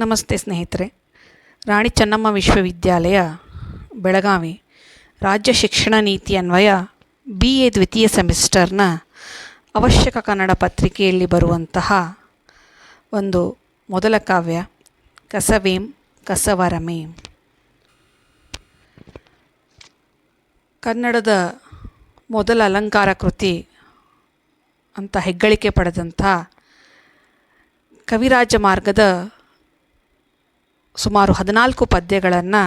ನಮಸ್ತೆ ಸ್ನೇಹಿತರೆ. ರಾಣಿ ಚೆನ್ನಮ್ಮ ವಿಶ್ವವಿದ್ಯಾಲಯ, ಬೆಳಗಾವಿ. ರಾಜ್ಯ ಶಿಕ್ಷಣ ನೀತಿ ಅನ್ವಯ ಬಿ ಎ ದ್ವಿತೀಯ ಸೆಮಿಸ್ಟರ್ನ ಅವಶ್ಯಕ ಕನ್ನಡ ಪತ್ರಿಕೆಯಲ್ಲಿ ಬರುವಂತಹ ಒಂದು ಮೊದಲ ಕಾವ್ಯ ಕಸವೇಂ ಕಸವರಮೇಂ. ಕನ್ನಡದ ಮೊದಲ ಅಲಂಕಾರ ಕೃತಿ ಅಂತ ಹೆಗ್ಗಳಿಕೆ ಪಡೆದಂಥ ಕವಿರಾಜ ಮಾರ್ಗದ ಸುಮಾರು ಹದಿನಾಲ್ಕು ಪದ್ಯಗಳನ್ನು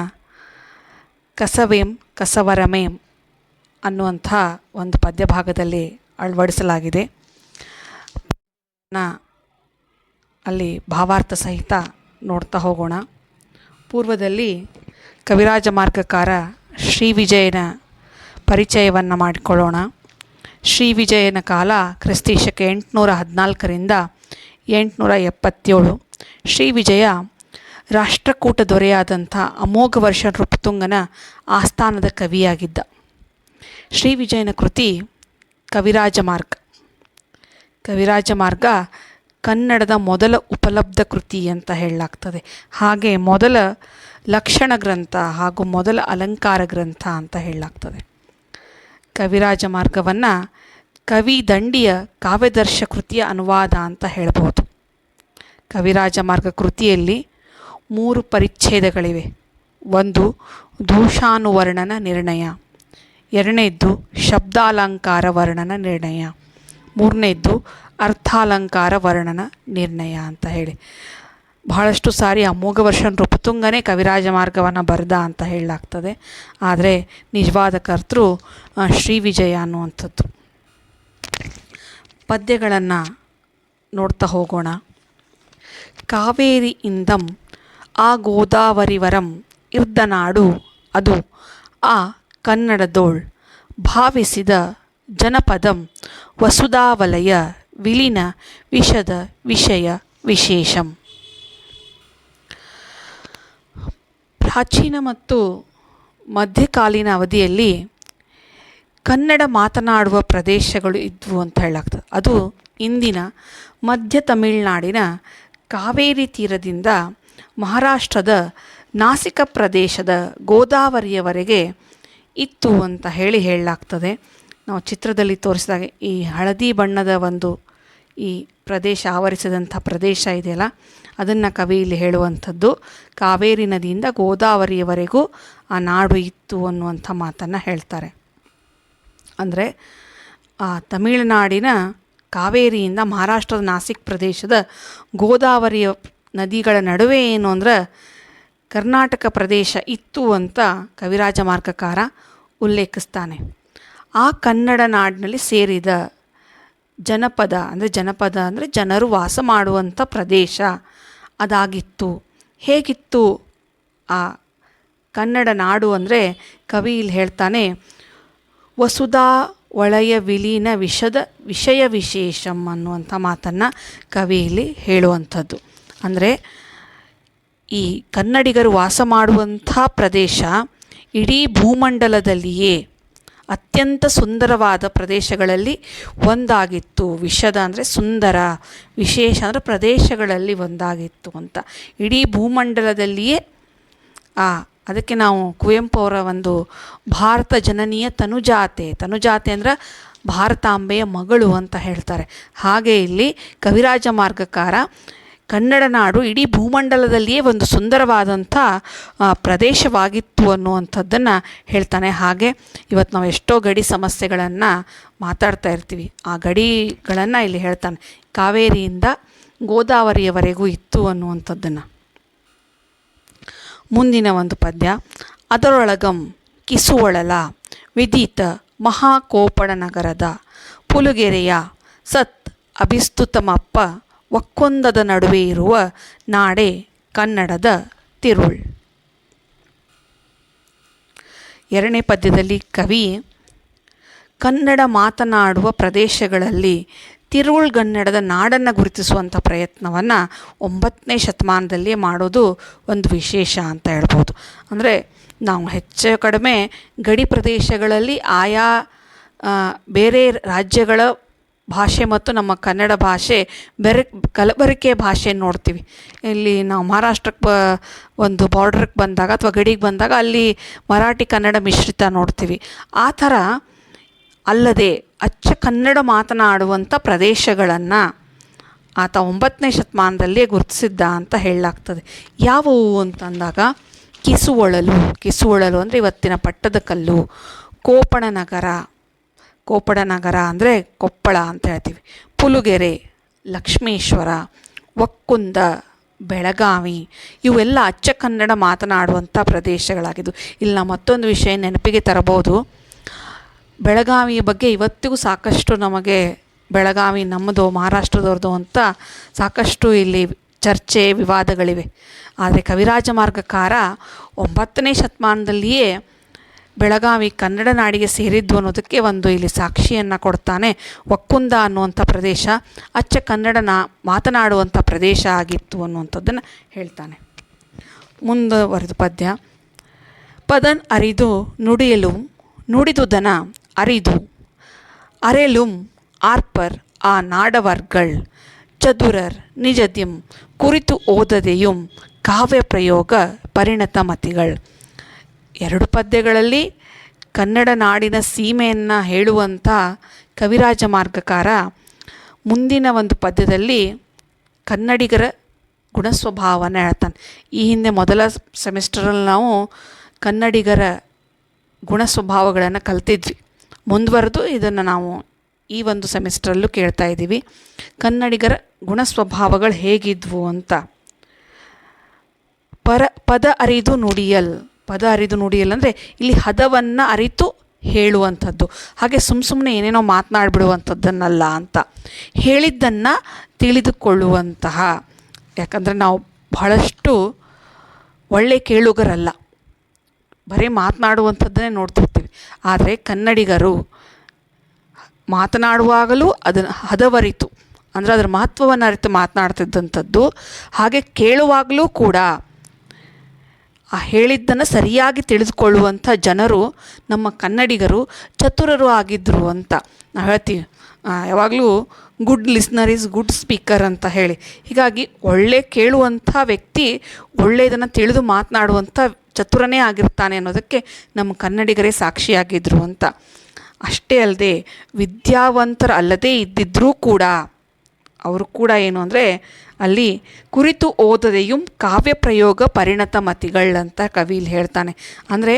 ಕಸವೇಂ, ಕಸವರಮೇಂ ಅನ್ನುವಂಥ ಒಂದು ಪದ್ಯ ಭಾಗದಲ್ಲಿ ಅಳವಡಿಸಲಾಗಿದೆ. ಅಲ್ಲಿ ಭಾವಾರ್ಥ ಸಹಿತ ನೋಡ್ತಾ ಹೋಗೋಣ. ಪೂರ್ವದಲ್ಲಿ ಕವಿರಾಜ ಮಾರ್ಗಕಾರ ಶ್ರೀ ವಿಜಯನ ಪರಿಚಯವನ್ನು ಮಾಡಿಕೊಳ್ಳೋಣ. ಶ್ರೀ ವಿಜಯನ ಕಾಲ ಕ್ರಿಸ್ತೀಶಕ್ಕೆ ಎಂಟುನೂರ ಹದಿನಾಲ್ಕರಿಂದ ಎಂಟುನೂರ ಎಪ್ಪತ್ತೇಳು. ಶ್ರೀ ವಿಜಯ ರಾಷ್ಟ್ರಕೂಟ ದೊರೆಯಾದಂಥ ಅಮೋಘ ವರ್ಷ ನೃಪತುಂಗನ ಆಸ್ಥಾನದ ಕವಿಯಾಗಿದ್ದ. ಶ್ರೀ ವಿಜಯನ ಕೃತಿ ಕವಿರಾಜ ಮಾರ್ಗ. ಕವಿರಾಜ ಮಾರ್ಗ ಕನ್ನಡದ ಮೊದಲ ಉಪಲಬ್ಧ ಕೃತಿ ಅಂತ ಹೇಳಲಾಗ್ತದೆ. ಹಾಗೆ ಮೊದಲ ಲಕ್ಷಣ ಗ್ರಂಥ ಹಾಗೂ ಮೊದಲ ಅಲಂಕಾರ ಗ್ರಂಥ ಅಂತ ಹೇಳಲಾಗ್ತದೆ. ಕವಿರಾಜ ಮಾರ್ಗವನ್ನು ಕವಿ ದಂಡಿಯ ಕಾವ್ಯದರ್ಶ ಕೃತಿಯ ಅನುವಾದ ಅಂತ ಹೇಳ್ಬೋದು. ಕವಿರಾಜ ಮಾರ್ಗ ಕೃತಿಯಲ್ಲಿ ಮೂರು ಪರಿಚ್ಛೇದಗಳಿವೆ. ಒಂದು, ದೋಷಾನುವರ್ಣನ ನಿರ್ಣಯ. ಎರಡನೇದ್ದು, ಶಬ್ದಾಲಂಕಾರ ವರ್ಣನ ನಿರ್ಣಯ. ಮೂರನೇದ್ದು, ಅರ್ಥಾಲಂಕಾರ ವರ್ಣನ ನಿರ್ಣಯ ಅಂತ ಹೇಳಿ. ಬಹಳಷ್ಟು ಸಾರಿ ಅಮೋಘ ವರ್ಷ ನೃಪತುಂಗನೇ ಕವಿರಾಜ ಮಾರ್ಗವನ್ನು ಬರೆದ ಅಂತ ಹೇಳಲಾಗ್ತದೆ. ಆದರೆ ನಿಜವಾದ ಕರ್ತೃ ಶ್ರೀ ವಿಜಯ ಅನ್ನುವಂಥದ್ದು. ಪದ್ಯಗಳನ್ನು ನೋಡ್ತಾ ಹೋಗೋಣ. ಕಾವೇರಿ ಇಂದಂ ಆ ಗೋದಾವರಿವರಂ ಇರ್ದನಾಡು ಅದು ಆ ಕನ್ನಡದೋಳ್. ಭಾವಿಸಿದ ಜನಪದಂ ವಸುಧಾವಲಯ ವಿಲಿನ ವಿಷದ ವಿಷಯ ವಿಶೇಷಂ. ಪ್ರಾಚೀನ ಮತ್ತು ಮಧ್ಯಕಾಲೀನ ಅವಧಿಯಲ್ಲಿ ಕನ್ನಡ ಮಾತನಾಡುವ ಪ್ರದೇಶಗಳು ಇದ್ವು ಅಂತ ಹೇಳಾಗ್ತದೆ. ಅದು ಇಂದಿನ ಮಧ್ಯ ತಮಿಳುನಾಡಿನ ಕಾವೇರಿ ತೀರದಿಂದ ಮಹಾರಾಷ್ಟ್ರದ ನಾಸಿಕ ಪ್ರದೇಶದ ಗೋದಾವರಿಯವರೆಗೆ ಇತ್ತು ಅಂತ ಹೇಳಿ ಹೇಳಲಾಗ್ತದೆ. ನಾವು ಚಿತ್ರದಲ್ಲಿ ತೋರಿಸಿದಾಗ ಈ ಹಳದಿ ಬಣ್ಣದ ಒಂದು ಈ ಪ್ರದೇಶ, ಆವರಿಸಿದಂಥ ಪ್ರದೇಶ ಇದೆಯಲ್ಲ, ಅದನ್ನು ಕವಿ ಇಲ್ಲಿ ಹೇಳುವಂಥದ್ದು. ಕಾವೇರಿ ನದಿಯಿಂದ ಗೋದಾವರಿಯವರೆಗೂ ಆ ನಾಡು ಇತ್ತು ಅನ್ನುವಂಥ ಮಾತನ್ನು ಹೇಳ್ತಾರೆ. ಅಂದರೆ ಆ ತಮಿಳುನಾಡಿನ ಕಾವೇರಿಯಿಂದ ಮಹಾರಾಷ್ಟ್ರದ ನಾಸಿಕ್ ಪ್ರದೇಶದ ಗೋದಾವರಿಯ ನದಿಗಳ ನಡುವೆ ಏನು ಅಂದ್ರೆ ಕರ್ನಾಟಕ ಪ್ರದೇಶ ಇತ್ತು ಅಂತ ಕವಿರಾಜ ಮಾರ್ಗಕಾರ ಉಲ್ಲೇಖಿಸ್ತಾನೆ. ಆ ಕನ್ನಡ ನಾಡಿನಲ್ಲಿ ಸೇರಿದ ಜನಪದ ಅಂದರೆ ಜನಪದ ಅಂದರೆ ಜನರು ವಾಸ ಮಾಡುವಂಥ ಪ್ರದೇಶ ಅದಾಗಿತ್ತು. ಹೇಗಿತ್ತು? ಆ ಕನ್ನಡ ನಾಡು ಅಂದರೆ ಕವಿ ಇಲ್ಲಿ ಹೇಳ್ತಾನೆ, ವಸುಧಾ ಒಳೆಯ ವಿಲೀನ ವಿಷದ ವಿಷಯ ವಿಶೇಷಂ ಅನ್ನುವಂಥ ಮಾತನ್ನು ಕವಿ ಇಲ್ಲಿ ಹೇಳುವಂಥದ್ದು. ಅಂದರೆ ಈ ಕನ್ನಡಿಗರು ವಾಸ ಮಾಡುವಂಥ ಪ್ರದೇಶ ಇಡೀ ಭೂಮಂಡಲದಲ್ಲಿಯೇ ಅತ್ಯಂತ ಸುಂದರವಾದ ಪ್ರದೇಶಗಳಲ್ಲಿ ಒಂದಾಗಿತ್ತು. ವಿಷದ ಅಂದರೆ ಸುಂದರ, ವಿಶೇಷ ಅಂದರೆ ಪ್ರದೇಶಗಳಲ್ಲಿ ಒಂದಾಗಿತ್ತು ಅಂತ. ಇಡೀ ಭೂಮಂಡಲದಲ್ಲಿಯೇ, ಆ, ಅದಕ್ಕೆ ನಾವು ಕುವೆಂಪು ಅವರ ಒಂದು ಭಾರತ ಜನನೀಯ ತನುಜಾತೆ. ತನುಜಾತೆ ಅಂದರೆ ಭಾರತಾಂಬೆಯ ಮಗಳು ಅಂತ ಹೇಳ್ತಾರೆ. ಹಾಗೆ ಇಲ್ಲಿ ಕವಿರಾಜ ಮಾರ್ಗಕಾರ ಕನ್ನಡ ನಾಡು ಇಡೀ ಭೂಮಂಡಲದಲ್ಲಿಯೇ ಒಂದು ಸುಂದರವಾದಂಥ ಪ್ರದೇಶವಾಗಿತ್ತು ಅನ್ನುವಂಥದ್ದನ್ನು ಹೇಳ್ತಾನೆ. ಹಾಗೆ ಇವತ್ತು ನಾವು ಎಷ್ಟೋ ಗಡಿ ಸಮಸ್ಯೆಗಳನ್ನು ಮಾತಾಡ್ತಾ ಇರ್ತೀವಿ. ಆ ಗಡಿಗಳನ್ನು ಇಲ್ಲಿ ಹೇಳ್ತಾನೆ. ಕಾವೇರಿಯಿಂದ ಗೋದಾವರಿಯವರೆಗೂ ಇತ್ತು ಅನ್ನುವಂಥದ್ದನ್ನು. ಮುಂದಿನ ಒಂದು ಪದ್ಯ. ಅದರೊಳಗಂ ಕಿಸುವಳಲ, ವಿದಿತ ಮಹಾಕೋಪಣ ನಗರದ ಪುಲುಗೆರೆಯ ಸತ್ ಅಭಿಸ್ತುತಮಪ್ಪ ಒಕ್ಕೊಂದದ ನಡುವೆ ಇರುವ ನಾಡೆ ಕನ್ನಡದ ತಿರುಳ್. ಎರಡನೇ ಪದ್ಯದಲ್ಲಿ ಕವಿ, ಕನ್ನಡ ಮಾತನಾಡುವ ಪ್ರದೇಶಗಳಲ್ಲಿ ತಿರುಳುಗನ್ನಡದ ನಾಡನ್ನು ಗುರುತಿಸುವಂಥ ಪ್ರಯತ್ನವನ್ನು ಒಂಬತ್ತನೇ ಶತಮಾನದಲ್ಲಿ ಮಾಡೋದು ಒಂದು ವಿಶೇಷ ಅಂತ ಹೇಳ್ಬೋದು. ಅಂದರೆ ನಾವು ಹೆಚ್ಚು ಕಡಿಮೆ ಗಡಿ ಪ್ರದೇಶಗಳಲ್ಲಿ ಆಯಾ ಬೇರೆ ರಾಜ್ಯಗಳ ಭಾಷೆ ಮತ್ತು ನಮ್ಮ ಕನ್ನಡ ಭಾಷೆ ಬೆರೆ, ಕಲಬೆರಕೆ ಭಾಷೆ ನೋಡ್ತೀವಿ. ಇಲ್ಲಿ ನಾವು ಮಹಾರಾಷ್ಟ್ರಕ್ಕೆ ಬ, ಒಂದು ಬಾರ್ಡ್ರಿಗೆ ಬಂದಾಗ ಅಥವಾ ಗಡಿಗೆ ಬಂದಾಗ ಅಲ್ಲಿ ಮರಾಠಿ ಕನ್ನಡ ಮಿಶ್ರಿತ ನೋಡ್ತೀವಿ. ಆ ಥರ ಅಲ್ಲದೆ ಅಚ್ಚ ಕನ್ನಡ ಮಾತನಾಡುವಂಥ ಪ್ರದೇಶಗಳನ್ನು ಆತ ಒಂಬತ್ತನೇ ಶತಮಾನದಲ್ಲೇ ಗುರುತಿಸಿದ್ದ ಅಂತ ಹೇಳಲಾಗ್ತದೆ. ಯಾವುವು ಅಂತಂದಾಗ ಕಿಸುವಳಲು ಕಿಸುವಳಲು ಅಂದರೆ ಇವತ್ತಿನ ಪಟ್ಟದಕಲ್ಲು, ಕೋಪಣನಗರ ಕೋಪಡನಗರ ಅಂದರೆ ಕೊಪ್ಪಳ ಅಂತ ಹೇಳ್ತೀವಿ. ಪುಲುಗೆರೆ, ಲಕ್ಷ್ಮೇಶ್ವರ ಒಕ್ಕುಂದ ಬೆಳಗಾವಿ ಇವೆಲ್ಲ ಅಚ್ಚ ಕನ್ನಡ ಮಾತನಾಡುವಂಥ ಪ್ರದೇಶಗಳಾಗಿದ್ದು. ಇಲ್ಲಿ ನಾವು ಮತ್ತೊಂದು ವಿಷಯ ನೆನಪಿಗೆ ತರಬಹುದು. ಬೆಳಗಾವಿಯ ಬಗ್ಗೆ ಇವತ್ತಿಗೂ ಸಾಕಷ್ಟು ನಮಗೆ ಬೆಳಗಾವಿ ನಮ್ಮದು ಮಹಾರಾಷ್ಟ್ರದವ್ರದ್ದು ಅಂತ ಸಾಕಷ್ಟು ಇಲ್ಲಿ ಚರ್ಚೆ, ವಿವಾದಗಳಿವೆ. ಆದರೆ ಕವಿರಾಜ ಮಾರ್ಗಕಾರ ಒಂಬತ್ತನೇ ಶತಮಾನದಲ್ಲಿಯೇ ಬೆಳಗಾವಿ ಕನ್ನಡ ನಾಡಿಗೆ ಸೇರಿದ್ದು ಅನ್ನೋದಕ್ಕೆ ಒಂದು ಇಲ್ಲಿ ಸಾಕ್ಷಿಯನ್ನು ಕೊಡ್ತಾನೆ. ಒಕ್ಕುಂದ ಅನ್ನುವಂಥ ಪ್ರದೇಶ, ಅಚ್ಚ ಕನ್ನಡನ ಮಾತನಾಡುವಂಥ ಪ್ರದೇಶ ಆಗಿತ್ತು ಅನ್ನುವಂಥದ್ದನ್ನು ಹೇಳ್ತಾನೆ. ಮುಂದುವರೆದು ಪದ್ಯ. ಪದನ್ ಅರಿದು ನುಡಿಯಲು ನುಡಿದುದನ ಅರಿದು, ಅರೆಲುಂ ಆರ್ಪರ್ ಆ ನಾಡವರ್ಗಳ್, ಚದುರರ್ ನಿಜದ್ಯಂ ಕುರಿತು ಓದದೆಯುಂ ಕಾವ್ಯ ಪ್ರಯೋಗ ಪರಿಣತ ಮತಿಗಳ್ ಎರಡು ಪದ್ಯಗಳಲ್ಲಿ ಕನ್ನಡ ನಾಡಿನ ಸೀಮೆಯನ್ನು ಹೇಳುವಂಥ ಕವಿರಾಜ ಮಾರ್ಗಕಾರ ಮುಂದಿನ ಒಂದು ಪದ್ಯದಲ್ಲಿ ಕನ್ನಡಿಗರ ಗುಣಸ್ವಭಾವನ ಹೇಳ್ತಾನೆ. ಈ ಹಿಂದೆ ಮೊದಲ ಸೆಮಿಸ್ಟರಲ್ಲಿ ನಾವು ಕನ್ನಡಿಗರ ಗುಣ ಸ್ವಭಾವಗಳನ್ನು ಕಲ್ತಿದ್ವಿ. ಮುಂದುವರೆದು ಇದನ್ನು ನಾವು ಈ ಒಂದು ಸೆಮಿಸ್ಟ್ರಲ್ಲೂ ಕೇಳ್ತಾ ಇದ್ದೀವಿ. ಕನ್ನಡಿಗರ ಗುಣ ಸ್ವಭಾವಗಳು ಹೇಗಿದ್ವು ಅಂತ. ಪರ, ಪದ ಅರಿದು ನುಡಿಯಲ್. ಪದ ಅರಿದು ನುಡಿಯಲ್ಲಂದರೆ ಇಲ್ಲಿ ಹದವನ್ನು ಅರಿತು ಹೇಳುವಂಥದ್ದು. ಹಾಗೆ ಸುಮ್ಮ ಸುಮ್ಮನೆ ಏನೇನೋ ಮಾತನಾಡ್ಬಿಡುವಂಥದ್ದನ್ನಲ್ಲ ಅಂತ. ಹೇಳಿದ್ದನ್ನು ತಿಳಿದುಕೊಳ್ಳುವಂತಹ. ಯಾಕಂದರೆ ನಾವು ಬಹಳಷ್ಟು ಒಳ್ಳೆ ಕೇಳುಗರಲ್ಲ. ಬರೀ ಮಾತನಾಡುವಂಥದ್ದನ್ನೇ ನೋಡ್ತಿರ್ತೀವಿ. ಆದರೆ ಕನ್ನಡಿಗರು ಮಾತನಾಡುವಾಗಲೂ ಅದನ್ನು ಹದವರಿತು. ಅಂದರೆ ಅದರ ಮಹತ್ವವನ್ನು ಅರಿತು ಮಾತನಾಡ್ತಿದ್ದಂಥದ್ದು. ಹಾಗೆ ಕೇಳುವಾಗಲೂ ಕೂಡ ಆ ಹೇಳಿದ್ದನ್ನು ಸರಿಯಾಗಿ ತಿಳಿದುಕೊಳ್ಳುವಂಥ ಜನರು ನಮ್ಮ ಕನ್ನಡಿಗರು ಚತುರರು ಆಗಿದ್ದರು ಅಂತ ನಾವು ಹೇಳ್ತೀವಿ. ಯಾವಾಗಲೂ good listener is good speaker ಅಂತ ಹೇಳಿ. ಹೀಗಾಗಿ ಒಳ್ಳೆ ಕೇಳುವಂಥ ವ್ಯಕ್ತಿ ಒಳ್ಳೆಯದನ್ನು ತಿಳಿದು ಮಾತನಾಡುವಂಥ ಚತುರನೇ ಆಗಿರ್ತಾನೆ ಅನ್ನೋದಕ್ಕೆ ನಮ್ಮ ಕನ್ನಡಿಗರೇ ಸಾಕ್ಷಿಯಾಗಿದ್ದರು ಅಂತ. ಅಷ್ಟೇ ಅಲ್ಲದೆ ವಿದ್ಯಾವಂತರ ಅಲ್ಲದೇ ಇದ್ದಿದ್ದರೂ ಕೂಡ ಅವರು ಕೂಡ ಏನು ಅಂದರೆ ಅಲ್ಲಿ ಕುರಿತು ಓದದೆಯೂ ಕಾವ್ಯ ಪ್ರಯೋಗ ಪರಿಣತ ಮತಿಗಳಂತ ಇಲ್ಲಿ ಹೇಳ್ತಾನೆ. ಅಂದರೆ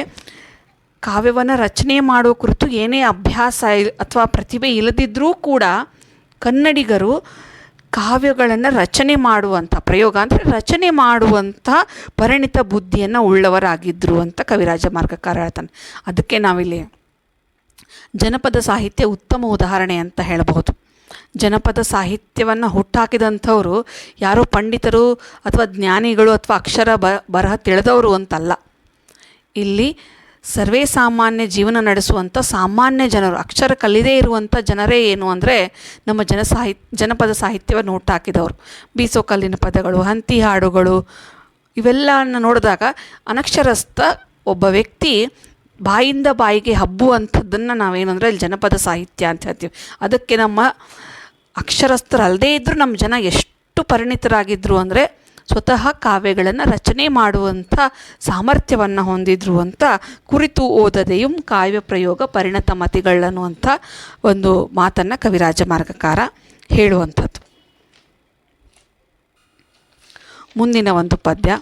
ಕಾವ್ಯವನ್ನು ರಚನೆ ಮಾಡುವ ಕುರಿತು ಏನೇ ಅಭ್ಯಾಸ ಅಥವಾ ಪ್ರತಿಭೆ ಇಲ್ಲದಿದ್ದರೂ ಕೂಡ ಕನ್ನಡಿಗರು ಕಾವ್ಯಗಳನ್ನು ರಚನೆ ಮಾಡುವಂಥ ಪ್ರಯೋಗ ಅಂದರೆ ರಚನೆ ಮಾಡುವಂಥ ಪರಿಣಿತ ಬುದ್ಧಿಯನ್ನು ಉಳ್ಳವರಾಗಿದ್ದರು ಅಂತ ಕವಿರಾಜ ಮಾರ್ಗಕಾರ ಹೇಳ್ತಾನೆ. ಅದಕ್ಕೆ ನಾವಿಲ್ಲಿ ಜನಪದ ಸಾಹಿತ್ಯ ಉತ್ತಮ ಉದಾಹರಣೆ ಅಂತ ಹೇಳಬಹುದು. ಜನಪದ ಸಾಹಿತ್ಯವನ್ನು ಹುಟ್ಟಾಕಿದಂಥವರು ಯಾರೋ ಪಂಡಿತರು ಅಥವಾ ಜ್ಞಾನಿಗಳು ಅಥವಾ ಅಕ್ಷರ ಬ, ಬರಹ ತಿಳಿದವರು ಅಂತಲ್ಲ. ಇಲ್ಲಿ ಸರ್ವೇ ಸಾಮಾನ್ಯ ಜೀವನ ನಡೆಸುವಂಥ ಸಾಮಾನ್ಯ ಜನರು, ಅಕ್ಷರ ಕಲಿದೇ ಇರುವಂಥ ಜನರೇ ಏನು ಅಂದರೆ ನಮ್ಮ ಜನ ಜನಪದ ಸಾಹಿತ್ಯವನ್ನು ಹುಟ್ಟಾಕಿದವರು. ಬೀಸೋ ಕಲ್ಲಿನ ಪದಗಳು, ಹಂತಿ ಹಾಡುಗಳು ಇವೆಲ್ಲವನ್ನು ನೋಡಿದಾಗ ಅನಕ್ಷರಸ್ಥ ಒಬ್ಬ ವ್ಯಕ್ತಿ ಬಾಯಿಂದ ಬಾಯಿಗೆ ಹಬ್ಬುವಂಥದ್ದನ್ನು ನಾವೇನಂದರೆ ಅಲ್ಲಿ ಜನಪದ ಸಾಹಿತ್ಯ ಅಂತ ಹೇಳ್ತೀವಿ. ಅದಕ್ಕೆ ನಮ್ಮ ಅಕ್ಷರಸ್ಥರಲ್ಲದೇ ಇದ್ದರೂ ನಮ್ಮ ಜನ ಎಷ್ಟು ಪರಿಣಿತರಾಗಿದ್ದರು ಅಂದರೆ ಸ್ವತಃ ಕಾವ್ಯಗಳನ್ನು ರಚನೆ ಮಾಡುವಂಥ ಸಾಮರ್ಥ್ಯವನ್ನು ಹೊಂದಿದ್ರು ಅಂತ ಕುರಿತು ಓದದೆಯು ಕಾವ್ಯ ಪ್ರಯೋಗ ಪರಿಣತ ಮತಿಗಳನ್ನುವಂಥ ಒಂದು ಮಾತನ್ನು ಕವಿರಾಜ ಮಾರ್ಗಕಾರ ಹೇಳುವಂಥದ್ದು. ಮುಂದಿನ ಒಂದು ಪದ್ಯ,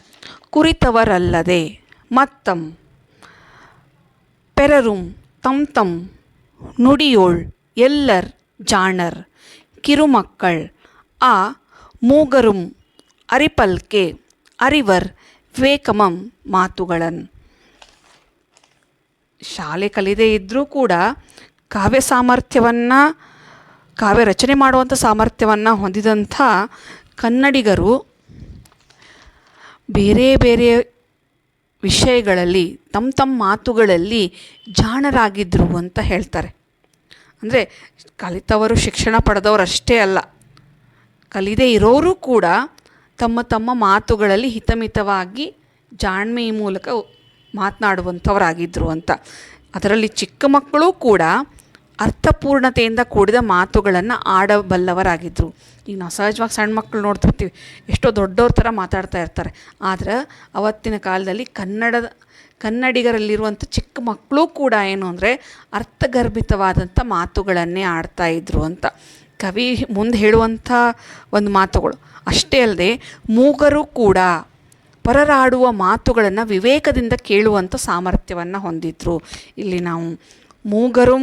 ಕುರಿತವರಲ್ಲದೆ ಮತ್ತಂ ಪೆರರುಂ ತಂ ತಂ ನುಡಿಯೋಳ್ ಎಲ್ಲರ್ ಜಾಣರ್ ಕಿರುಮಕ್ಕಳ್ ಆ ಮೂಗರುಂ ಅರಿಪಲ್ಕೆ ಅರಿವರ್ ವೇಕಮಂ ಮಾತುಗಳನ್ ಶಾಲೆ ಕಲಿದೇ ಇದ್ದರೂ ಕೂಡ ಕಾವ್ಯ ಸಾಮರ್ಥ್ಯವನ್ನು ಕಾವ್ಯ ರಚನೆ ಮಾಡುವಂಥ ಸಾಮರ್ಥ್ಯವನ್ನು ಹೊಂದಿದಂಥ ಕನ್ನಡಿಗರು ಬೇರೆ ಬೇರೆ ವಿಷಯಗಳಲ್ಲಿ, ತಮ್ಮ ತಮ್ಮ ಮಾತುಗಳಲ್ಲಿ ಜಾಣರಾಗಿದ್ದರು ಅಂತ ಹೇಳ್ತಾರೆ. ಅಂದರೆ ಕಲಿತವರು, ಶಿಕ್ಷಣ ಪಡೆದವರು ಅಷ್ಟೇ ಅಲ್ಲ. ಕಲಿದೇ ಇರೋರು ಕೂಡ ತಮ್ಮ ತಮ್ಮ ಮಾತುಗಳಲ್ಲಿ ಹಿತಮಿತವಾಗಿ ಜಾಣ್ಮೆಯ ಮೂಲಕ ಮಾತನಾಡುವಂಥವರಾಗಿದ್ದರು ಅಂತ. ಅದರಲ್ಲಿ ಚಿಕ್ಕ ಮಕ್ಕಳು ಕೂಡ ಅರ್ಥಪೂರ್ಣತೆಯಿಂದ ಕೂಡಿದ ಮಾತುಗಳನ್ನು ಆಡಬಲ್ಲವರಾಗಿದ್ದರು ಈಗ ನಾವು ಸಹಜವಾಗಿ ಸಣ್ಣ ಮಕ್ಕಳು ನೋಡ್ತಿರ್ತೀವಿ, ಎಷ್ಟೋ ದೊಡ್ಡವ್ರ ಥರ ಮಾತಾಡ್ತಾ ಇರ್ತಾರೆ. ಆದರೆ ಅವತ್ತಿನ ಕಾಲದಲ್ಲಿ ಕನ್ನಡದ ಕನ್ನಡಿಗರಲ್ಲಿರುವಂಥ ಚಿಕ್ಕ ಮಕ್ಕಳು ಕೂಡ ಏನು ಅಂದರೆ ಅರ್ಥಗರ್ಭಿತವಾದಂಥ ಮಾತುಗಳನ್ನೇ ಆಡ್ತಾ ಇದ್ರು ಅಂತ. ಕವಿ ಮುಂದೆ ಹೇಳುವಂಥ ಒಂದು ಮಾತುಗಳು, ಅಷ್ಟೇ ಅಲ್ಲದೆ ಮೂಗರು ಕೂಡ ಪರರಾಡುವ ಮಾತುಗಳನ್ನು ವಿವೇಕದಿಂದ ಕೇಳುವಂಥ ಸಾಮರ್ಥ್ಯವನ್ನು ಹೊಂದಿದ್ರು. ಇಲ್ಲಿ ನಾವು ಮೂಗರು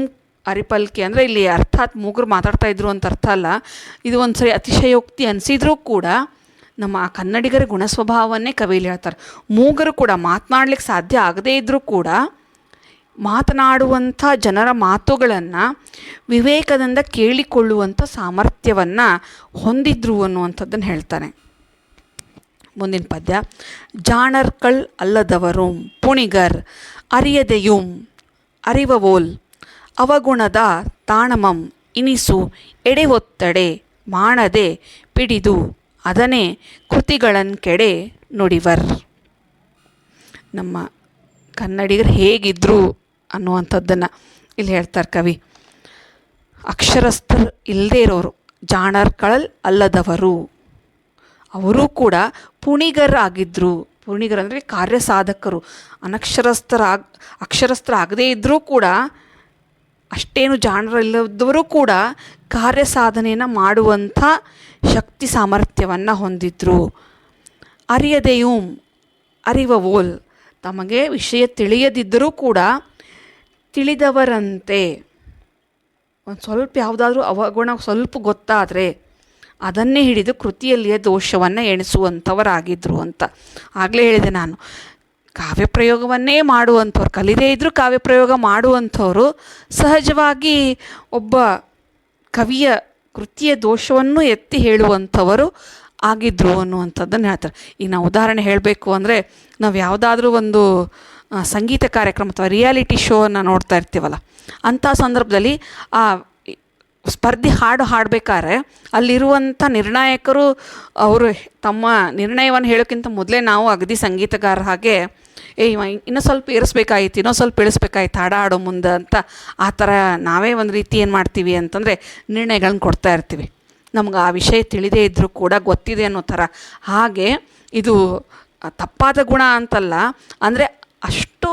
ಅರಿಪಲ್ಕೆ ಅಂದರೆ ಇಲ್ಲಿ ಅರ್ಥಾತ್ ಮೂಗರು ಮಾತಾಡ್ತಾ ಇದ್ರು ಅಂತ ಅರ್ಥ ಅಲ್ಲ. ಇದು ಒಂದು ಸರಿ ಅತಿಶಯೋಕ್ತಿ ಅನಿಸಿದ್ರೂ ಕೂಡ ನಮ್ಮ ಆ ಕನ್ನಡಿಗರ ಗುಣ ಸ್ವಭಾವವನ್ನೇ ಕವಿಯಲ್ಲಿ ಹೇಳ್ತಾರೆ. ಮೂಗರು ಕೂಡ ಮಾತನಾಡ್ಲಿಕ್ಕೆ ಸಾಧ್ಯ ಆಗದೇ ಇದ್ದರೂ ಕೂಡ ಮಾತನಾಡುವಂಥ ಜನರ ಮಾತುಗಳನ್ನು ವಿವೇಕದಿಂದ ಕೇಳಿಕೊಳ್ಳುವಂಥ ಸಾಮರ್ಥ್ಯವನ್ನು ಹೊಂದಿದ್ರು ಅನ್ನುವಂಥದ್ದನ್ನು ಹೇಳ್ತಾನೆ. ಮುಂದಿನ ಪದ್ಯ, ಜಾಣರ್ಕಳ್ ಅಲ್ಲದವರು, ಪುಣಿಗರ್ ಅರಿಯದೆಯುಂ, ಅರಿವವೋಲ್ ಅವಗುಣದ ತಾಣಮಂ ಇನಿಸು ಎಡೆ ಒತ್ತಡೆ ಮಾಡದೆ ಪಿಡಿದು ಅದನ್ನೇ ಕೃತಿಗಳನ್ ಕೆಡೆ ನುಡಿವರ್. ನಮ್ಮ ಕನ್ನಡಿಗರು ಹೇಗಿದ್ರು ಅನ್ನುವಂಥದ್ದನ್ನು ಇಲ್ಲಿ ಹೇಳ್ತಾರೆ ಕವಿ. ಅಕ್ಷರಸ್ಥರು ಇಲ್ಲದೇ ಇರೋರು ಜಾಣರ್ಕಳಲ್ ಅಲ್ಲದವರು. ಅವರೂ ಕೂಡ ಪುಣಿಗರಾಗಿದ್ದರು ಪುಣಿಗರಂದರೆ ಕಾರ್ಯಸಾಧಕರು. ಅನಕ್ಷರಸ್ಥರಾಗ, ಅಕ್ಷರಸ್ಥರಾಗದೇ ಇದ್ದರೂ ಕೂಡ ಅಷ್ಟೇನು ಜಾಣರಿಲ್ಲದವರು ಕೂಡ ಕಾರ್ಯ ಸಾಧನೆಯನ್ನು ಮಾಡುವಂಥ ಶಕ್ತಿ ಸಾಮರ್ಥ್ಯವನ್ನು ಹೊಂದಿದ್ರು. ಅರಿಯದೆಯೂ ಅರಿವವೋಲ್ ತಮಗೆ ವಿಷಯ ತಿಳಿಯದಿದ್ದರೂ ಕೂಡ ತಿಳಿದವರಂತೆ. ಒಂದು ಸ್ವಲ್ಪ ಯಾವುದಾದ್ರೂ ಅವಗುಣ ಸ್ವಲ್ಪ ಗೊತ್ತಾದರೆ ಅದನ್ನೇ ಹಿಡಿದು ಕೃತಿಯಲ್ಲಿಯೇ ದೋಷವನ್ನು ಎಣಿಸುವಂಥವರಾಗಿದ್ದರು ಅಂತ. ಆಗಲೇ ಹೇಳಿದೆ ನಾನು. ಕಾವ್ಯ ಪ್ರಯೋಗವನ್ನೇ ಮಾಡುವಂಥವ್ರು, ಕಲಿದೇ ಇದ್ದರೂ ಕಾವ್ಯಪ್ರಯೋಗ ಮಾಡುವಂಥವರು ಸಹಜವಾಗಿ ಒಬ್ಬ ಕವಿಯ ಕೃತಿಯ ದೋಷವನ್ನು ಎತ್ತಿ ಹೇಳುವಂಥವರು ಆಗಿದ್ದರು ಅನ್ನುವಂಥದ್ದನ್ನು ಹೇಳ್ತಾರೆ. ಈಗ ನಾವು ಉದಾಹರಣೆ ಹೇಳಬೇಕು ಅಂದರೆ ನಾವು ಯಾವುದಾದ್ರೂ ಒಂದು ಸಂಗೀತ ಕಾರ್ಯಕ್ರಮ ಅಥವಾ ರಿಯಾಲಿಟಿ ಶೋನ ನೋಡ್ತಾ ಇರ್ತೀವಲ್ಲ, ಅಂಥ ಸಂದರ್ಭದಲ್ಲಿ ಆ ಸ್ಪರ್ಧಿ ಹಾಡು ಹಾಡಬೇಕಾದ್ರೆ ಅಲ್ಲಿರುವಂಥ ನಿರ್ಣಾಯಕರು ಅವರು ತಮ್ಮ ನಿರ್ಣಯವನ್ನು ಹೇಳೋಕ್ಕಿಂತ ಮೊದಲೇ ನಾವು ಅಗದಿ ಸಂಗೀತಗಾರ ಹಾಗೆ ಏ, ಇವ ಇನ್ನೂ ಸ್ವಲ್ಪ ಇರಿಸ್ಬೇಕಾಯ್ತು ಇನ್ನೂ ಸ್ವಲ್ಪ ಇಳಿಸ್ಬೇಕಾಯ್ತು ಹಾಡ ಆಡೋ ಮುಂದೆ ಅಂತ ಆ ಥರ ನಾವೇ ಒಂದು ರೀತಿ ಏನು ಮಾಡ್ತೀವಿ ಅಂತಂದರೆ ನಿರ್ಣಯಗಳನ್ನ ಕೊಡ್ತಾ ಇರ್ತೀವಿ. ನಮ್ಗೆ ಆ ವಿಷಯ ತಿಳಿದೇ ಇದ್ದರೂ ಕೂಡ ಗೊತ್ತಿದೆ ಅನ್ನೋ ಥರ. ಹಾಗೆ ಇದು ತಪ್ಪಾದ ಗುಣ ಅಂತಲ್ಲ, ಅಂದರೆ ಅಷ್ಟು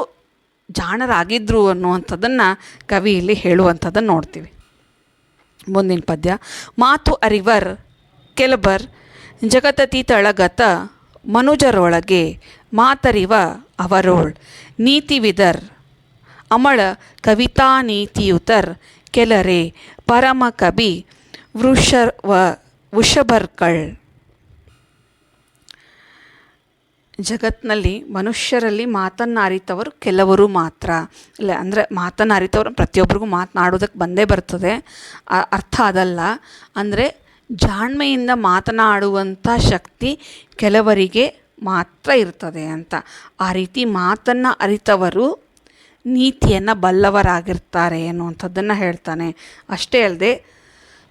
ಜಾಣರಾಗಿದ್ದರು ಅನ್ನುವಂಥದ್ದನ್ನು ಕವಿ ಇಲ್ಲಿ ಹೇಳುವಂಥದ್ದನ್ನು ನೋಡ್ತೀವಿ. ಮುಂದಿನ ಪದ್ಯ, ಮಾತು ಅರಿವರ್, ಕೆಲಬರ್ ಜಗತ್ತತೀತಳಗತ ಮನುಜರೊಳಗೆ ಮಾತರಿವ ಅವರೋಳ್. ನೀತಿವಿದರ್ ಅಮಳ ಕವಿತಾ ನೀತಿಯುತರ್ ಕೆಲರೆ ಪರಮ ಕವಿ ವೃಷವ ವೃಷಭರ್ಕಳ್. ಜಗತ್ತಿನಲ್ಲಿ ಮನುಷ್ಯರಲ್ಲಿ ಮಾತನ್ನು ಅರಿತವರು ಕೆಲವರು ಮಾತ್ರ. ಇಲ್ಲ ಅಂದರೆ ಮಾತನ್ನು ಅರಿತವರು ಪ್ರತಿಯೊಬ್ಬರಿಗೂ ಮಾತನಾಡೋದಕ್ಕೆ ಬಂದೇ ಬರ್ತದೆ. ಅರ್ಥ ಅದಲ್ಲ. ಅಂದರೆ ಜಾಣ್ಮೆಯಿಂದ ಮಾತನಾಡುವಂಥ ಶಕ್ತಿ ಕೆಲವರಿಗೆ ಮಾತ್ರ ಇರ್ತದೆ ಅಂತ. ಆ ರೀತಿ ಮಾತನ್ನು ಅರಿತವರು, ನೀತಿಯನ್ನು ಬಲ್ಲವರಾಗಿರ್ತಾರೆ ಅನ್ನುವಂಥದ್ದನ್ನು ಹೇಳ್ತಾನೆ. ಅಷ್ಟೇ ಅಲ್ಲದೆ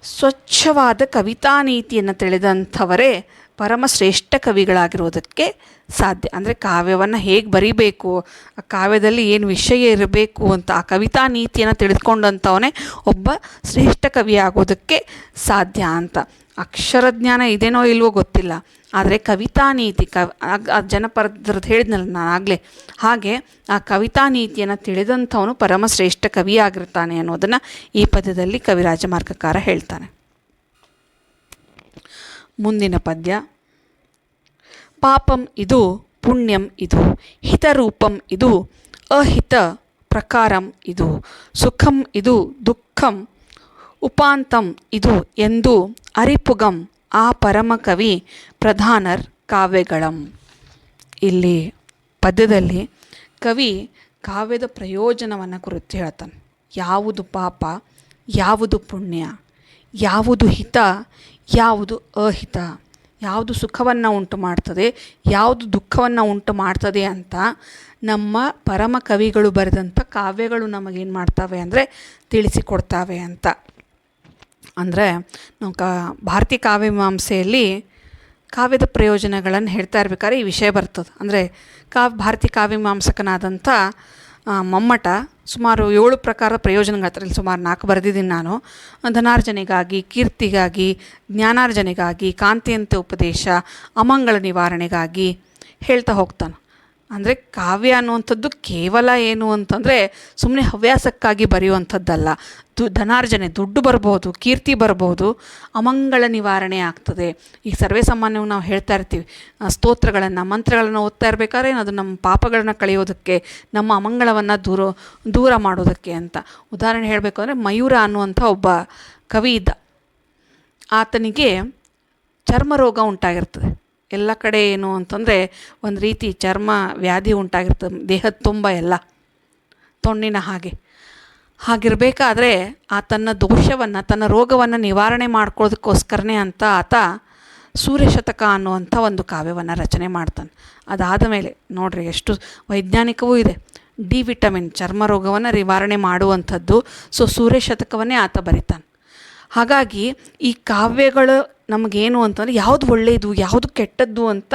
ಸ್ವಚ್ಛವಾದ ಕವಿತಾ ನೀತಿಯನ್ನು ತಿಳಿದಂಥವರೇ ಪರಮ ಶ್ರೇಷ್ಠ ಕವಿಗಳಾಗಿರೋದಕ್ಕೆ ಸಾಧ್ಯ. ಅಂದರೆ ಕಾವ್ಯವನ್ನು ಹೇಗೆ ಬರಿಬೇಕು, ಆ ಕಾವ್ಯದಲ್ಲಿ ಏನು ವಿಷಯ ಇರಬೇಕು ಅಂತ, ಆ ಕವಿತಾ ನೀತಿಯನ್ನು ತಿಳಿದುಕೊಂಡಂಥವನೇ ಒಬ್ಬ ಶ್ರೇಷ್ಠ ಕವಿ ಆಗೋದಕ್ಕೆ ಸಾಧ್ಯ ಅಂತ. ಅಕ್ಷರ ಜ್ಞಾನ ಇದೇನೋ ಇಲ್ವೋ ಗೊತ್ತಿಲ್ಲ. ಆದರೆ ಕವಿತಾ ನೀತಿ ಕವ್ ಆ ಜನಪರದ್ರದ್ದು ಹೇಳಿದ್ನಲ್ಲ ನಾನು ಆಗಲೇ. ಹಾಗೆ ಆ ಕವಿತಾ ನೀತಿಯನ್ನು ತಿಳಿದಂಥವನು ಪರಮಶ್ರೇಷ್ಠ ಕವಿಯಾಗಿರ್ತಾನೆ ಅನ್ನೋದನ್ನು ಈ ಪದ್ಯದಲ್ಲಿ ಕವಿರಾಜ ಮಾರ್ಗಕಾರ ಹೇಳ್ತಾನೆ. ಮುಂದಿನ ಪದ್ಯ. ಪಾಪಂ ಇದು, ಪುಣ್ಯಂ ಇದು, ಹಿತರೂಪಂ ಇದು, ಅಹಿತ ಪ್ರಕಾರಂ ಇದು, ಸುಖಂ ಇದು, ದುಃಖಂ, ಉಪಾಂತಂ ಇದು ಎಂದು ಅರಿಪುಗಂ ಆ ಪರಮಕವಿ ಪ್ರಧಾನರ್ ಕಾವ್ಯಗಳಂ. ಇಲ್ಲಿ ಪದ್ಯದಲ್ಲಿ ಕವಿ ಕಾವ್ಯದ ಪ್ರಯೋಜನವನ್ನು ಕುರಿತು ಹೇಳ್ತಾನೆ. ಯಾವುದು ಪಾಪ, ಯಾವುದು ಪುಣ್ಯ, ಯಾವುದು ಹಿತ ಯಾವುದು ಅಹಿತ? ಯಾವುದು ಸುಖವನ್ನು ಉಂಟು ಮಾಡ್ತದೆ? ಯಾವುದು ದುಃಖವನ್ನು ಉಂಟು ಮಾಡ್ತದೆ ಅಂತ ನಮ್ಮ ಪರಮ ಕವಿಗಳು ಬರೆದಂಥ ಕಾವ್ಯಗಳು ನಮಗೇನು ಮಾಡ್ತವೆ ಅಂದರೆ ತಿಳಿಸಿಕೊಡ್ತಾವೆ ಅಂತ. ಅಂದರೆ ನಾವು ಕಾ ಭಾರತೀಯ ಕಾವ್ಯಮಾಂಸೆಯಲ್ಲಿ ಕಾವ್ಯದ ಪ್ರಯೋಜನಗಳನ್ನು ಹೇಳ್ತಾ ಇರ್ಬೇಕಾದ್ರೆ ಈ ವಿಷಯ ಬರ್ತದೆ. ಅಂದರೆ ಕಾವ್ ಭಾರತೀಯ ಕಾವ್ಯಮೀಮಾಂಸಕನಾದಂಥ ಆ, ಮಮ್ಮಟ ಸುಮಾರು ಏಳು ಪ್ರಕಾರ ಪ್ರಯೋಜನಗಳ ಸುಮಾರು ನಾಲ್ಕು ಬರೆದಿದ್ದೀನಿ ನಾನು. ಧನಾರ್ಜನೆಗಾಗಿ, ಕೀರ್ತಿಗಾಗಿ, ಜ್ಞಾನಾರ್ಜನೆಗಾಗಿ, ಕಾಂತಿಯಂತೆ ಉಪದೇಶ, ಅಮಂಗಳ ನಿವಾರಣೆಗಾಗಿ ಹೇಳ್ತಾ ಹೋಗ್ತಾನೆ. ಅಂದರೆ ಕಾವ್ಯ ಅನ್ನುವಂಥದ್ದು ಕೇವಲ ಏನು ಅಂತಂದರೆ ಸುಮ್ಮನೆ ಹವ್ಯಾಸಕ್ಕಾಗಿ ಬರೆಯುವಂಥದ್ದಲ್ಲ. ದು ಧನಾರ್ಜನೆ, ದುಡ್ಡು ಬರ್ಬೋದು, ಕೀರ್ತಿ ಬರ್ಬೋದು, ಅಮಂಗಳ ನಿವಾರಣೆ ಆಗ್ತದೆ. ಈ ಸರ್ವೇ ಸಾಮಾನ್ಯವಾಗಿ ನಾವು ಹೇಳ್ತಾ ಇರ್ತೀವಿ. ಸ್ತೋತ್ರಗಳನ್ನು, ಮಂತ್ರಗಳನ್ನು ಓದ್ತಾ ಇರಬೇಕಾದ್ರೆ ಅದು ನಮ್ಮ ಪಾಪಗಳನ್ನ ಕಳೆಯೋದಕ್ಕೆ, ನಮ್ಮ ಅಮಂಗಳವನ್ನು ದೂರ ದೂರ ಮಾಡೋದಕ್ಕೆ ಅಂತ. ಉದಾಹರಣೆ ಹೇಳಬೇಕು ಅಂದರೆ ಮಯೂರ ಅನ್ನುವಂಥ ಒಬ್ಬ ಕವಿ ಇದ್ದ. ಆತನಿಗೆ ಚರ್ಮರೋಗ ಉಂಟಾಗಿರ್ತದೆ. ಎಲ್ಲ ಕಡೆ ಏನು ಅಂತಂದರೆ ಒಂದು ರೀತಿ ಚರ್ಮ ವ್ಯಾಧಿ ಉಂಟಾಗಿರ್ತದೆ ದೇಹದ ತುಂಬ ಎಲ್ಲ, ತೊಣ್ಣಿನ ಹಾಗೆ. ಹಾಗಿರಬೇಕಾದ್ರೆ ಆ ತನ್ನ ದೋಷವನ್ನು, ತನ್ನ ರೋಗವನ್ನು ನಿವಾರಣೆ ಮಾಡ್ಕೊಳ್ಳೋದಕ್ಕೋಸ್ಕರನೇ ಅಂತ ಆತ ಸೂರ್ಯಶತಕ ಅನ್ನುವಂಥ ಒಂದು ಕಾವ್ಯವನ್ನು ರಚನೆ ಮಾಡ್ತಾನೆ. ಅದಾದ ಮೇಲೆ ನೋಡ್ರಿ ಎಷ್ಟು ವೈಜ್ಞಾನಿಕವೂ ಇದೆ. ಡಿ ವಿಟಮಿನ್, ಚರ್ಮ ರೋಗವನ್ನು ನಿವಾರಣೆ ಮಾಡುವಂಥದ್ದು, ಸೊ ಸೂರ್ಯಶತಕವನ್ನೇ ಆತ ಬರಿತಾನೆ. ಹಾಗಾಗಿ ಈ ಕಾವ್ಯಗಳು ನಮಗೇನು ಅಂತಂದರೆ ಯಾವುದು ಒಳ್ಳೆಯದು ಯಾವುದು ಕೆಟ್ಟದ್ದು ಅಂತ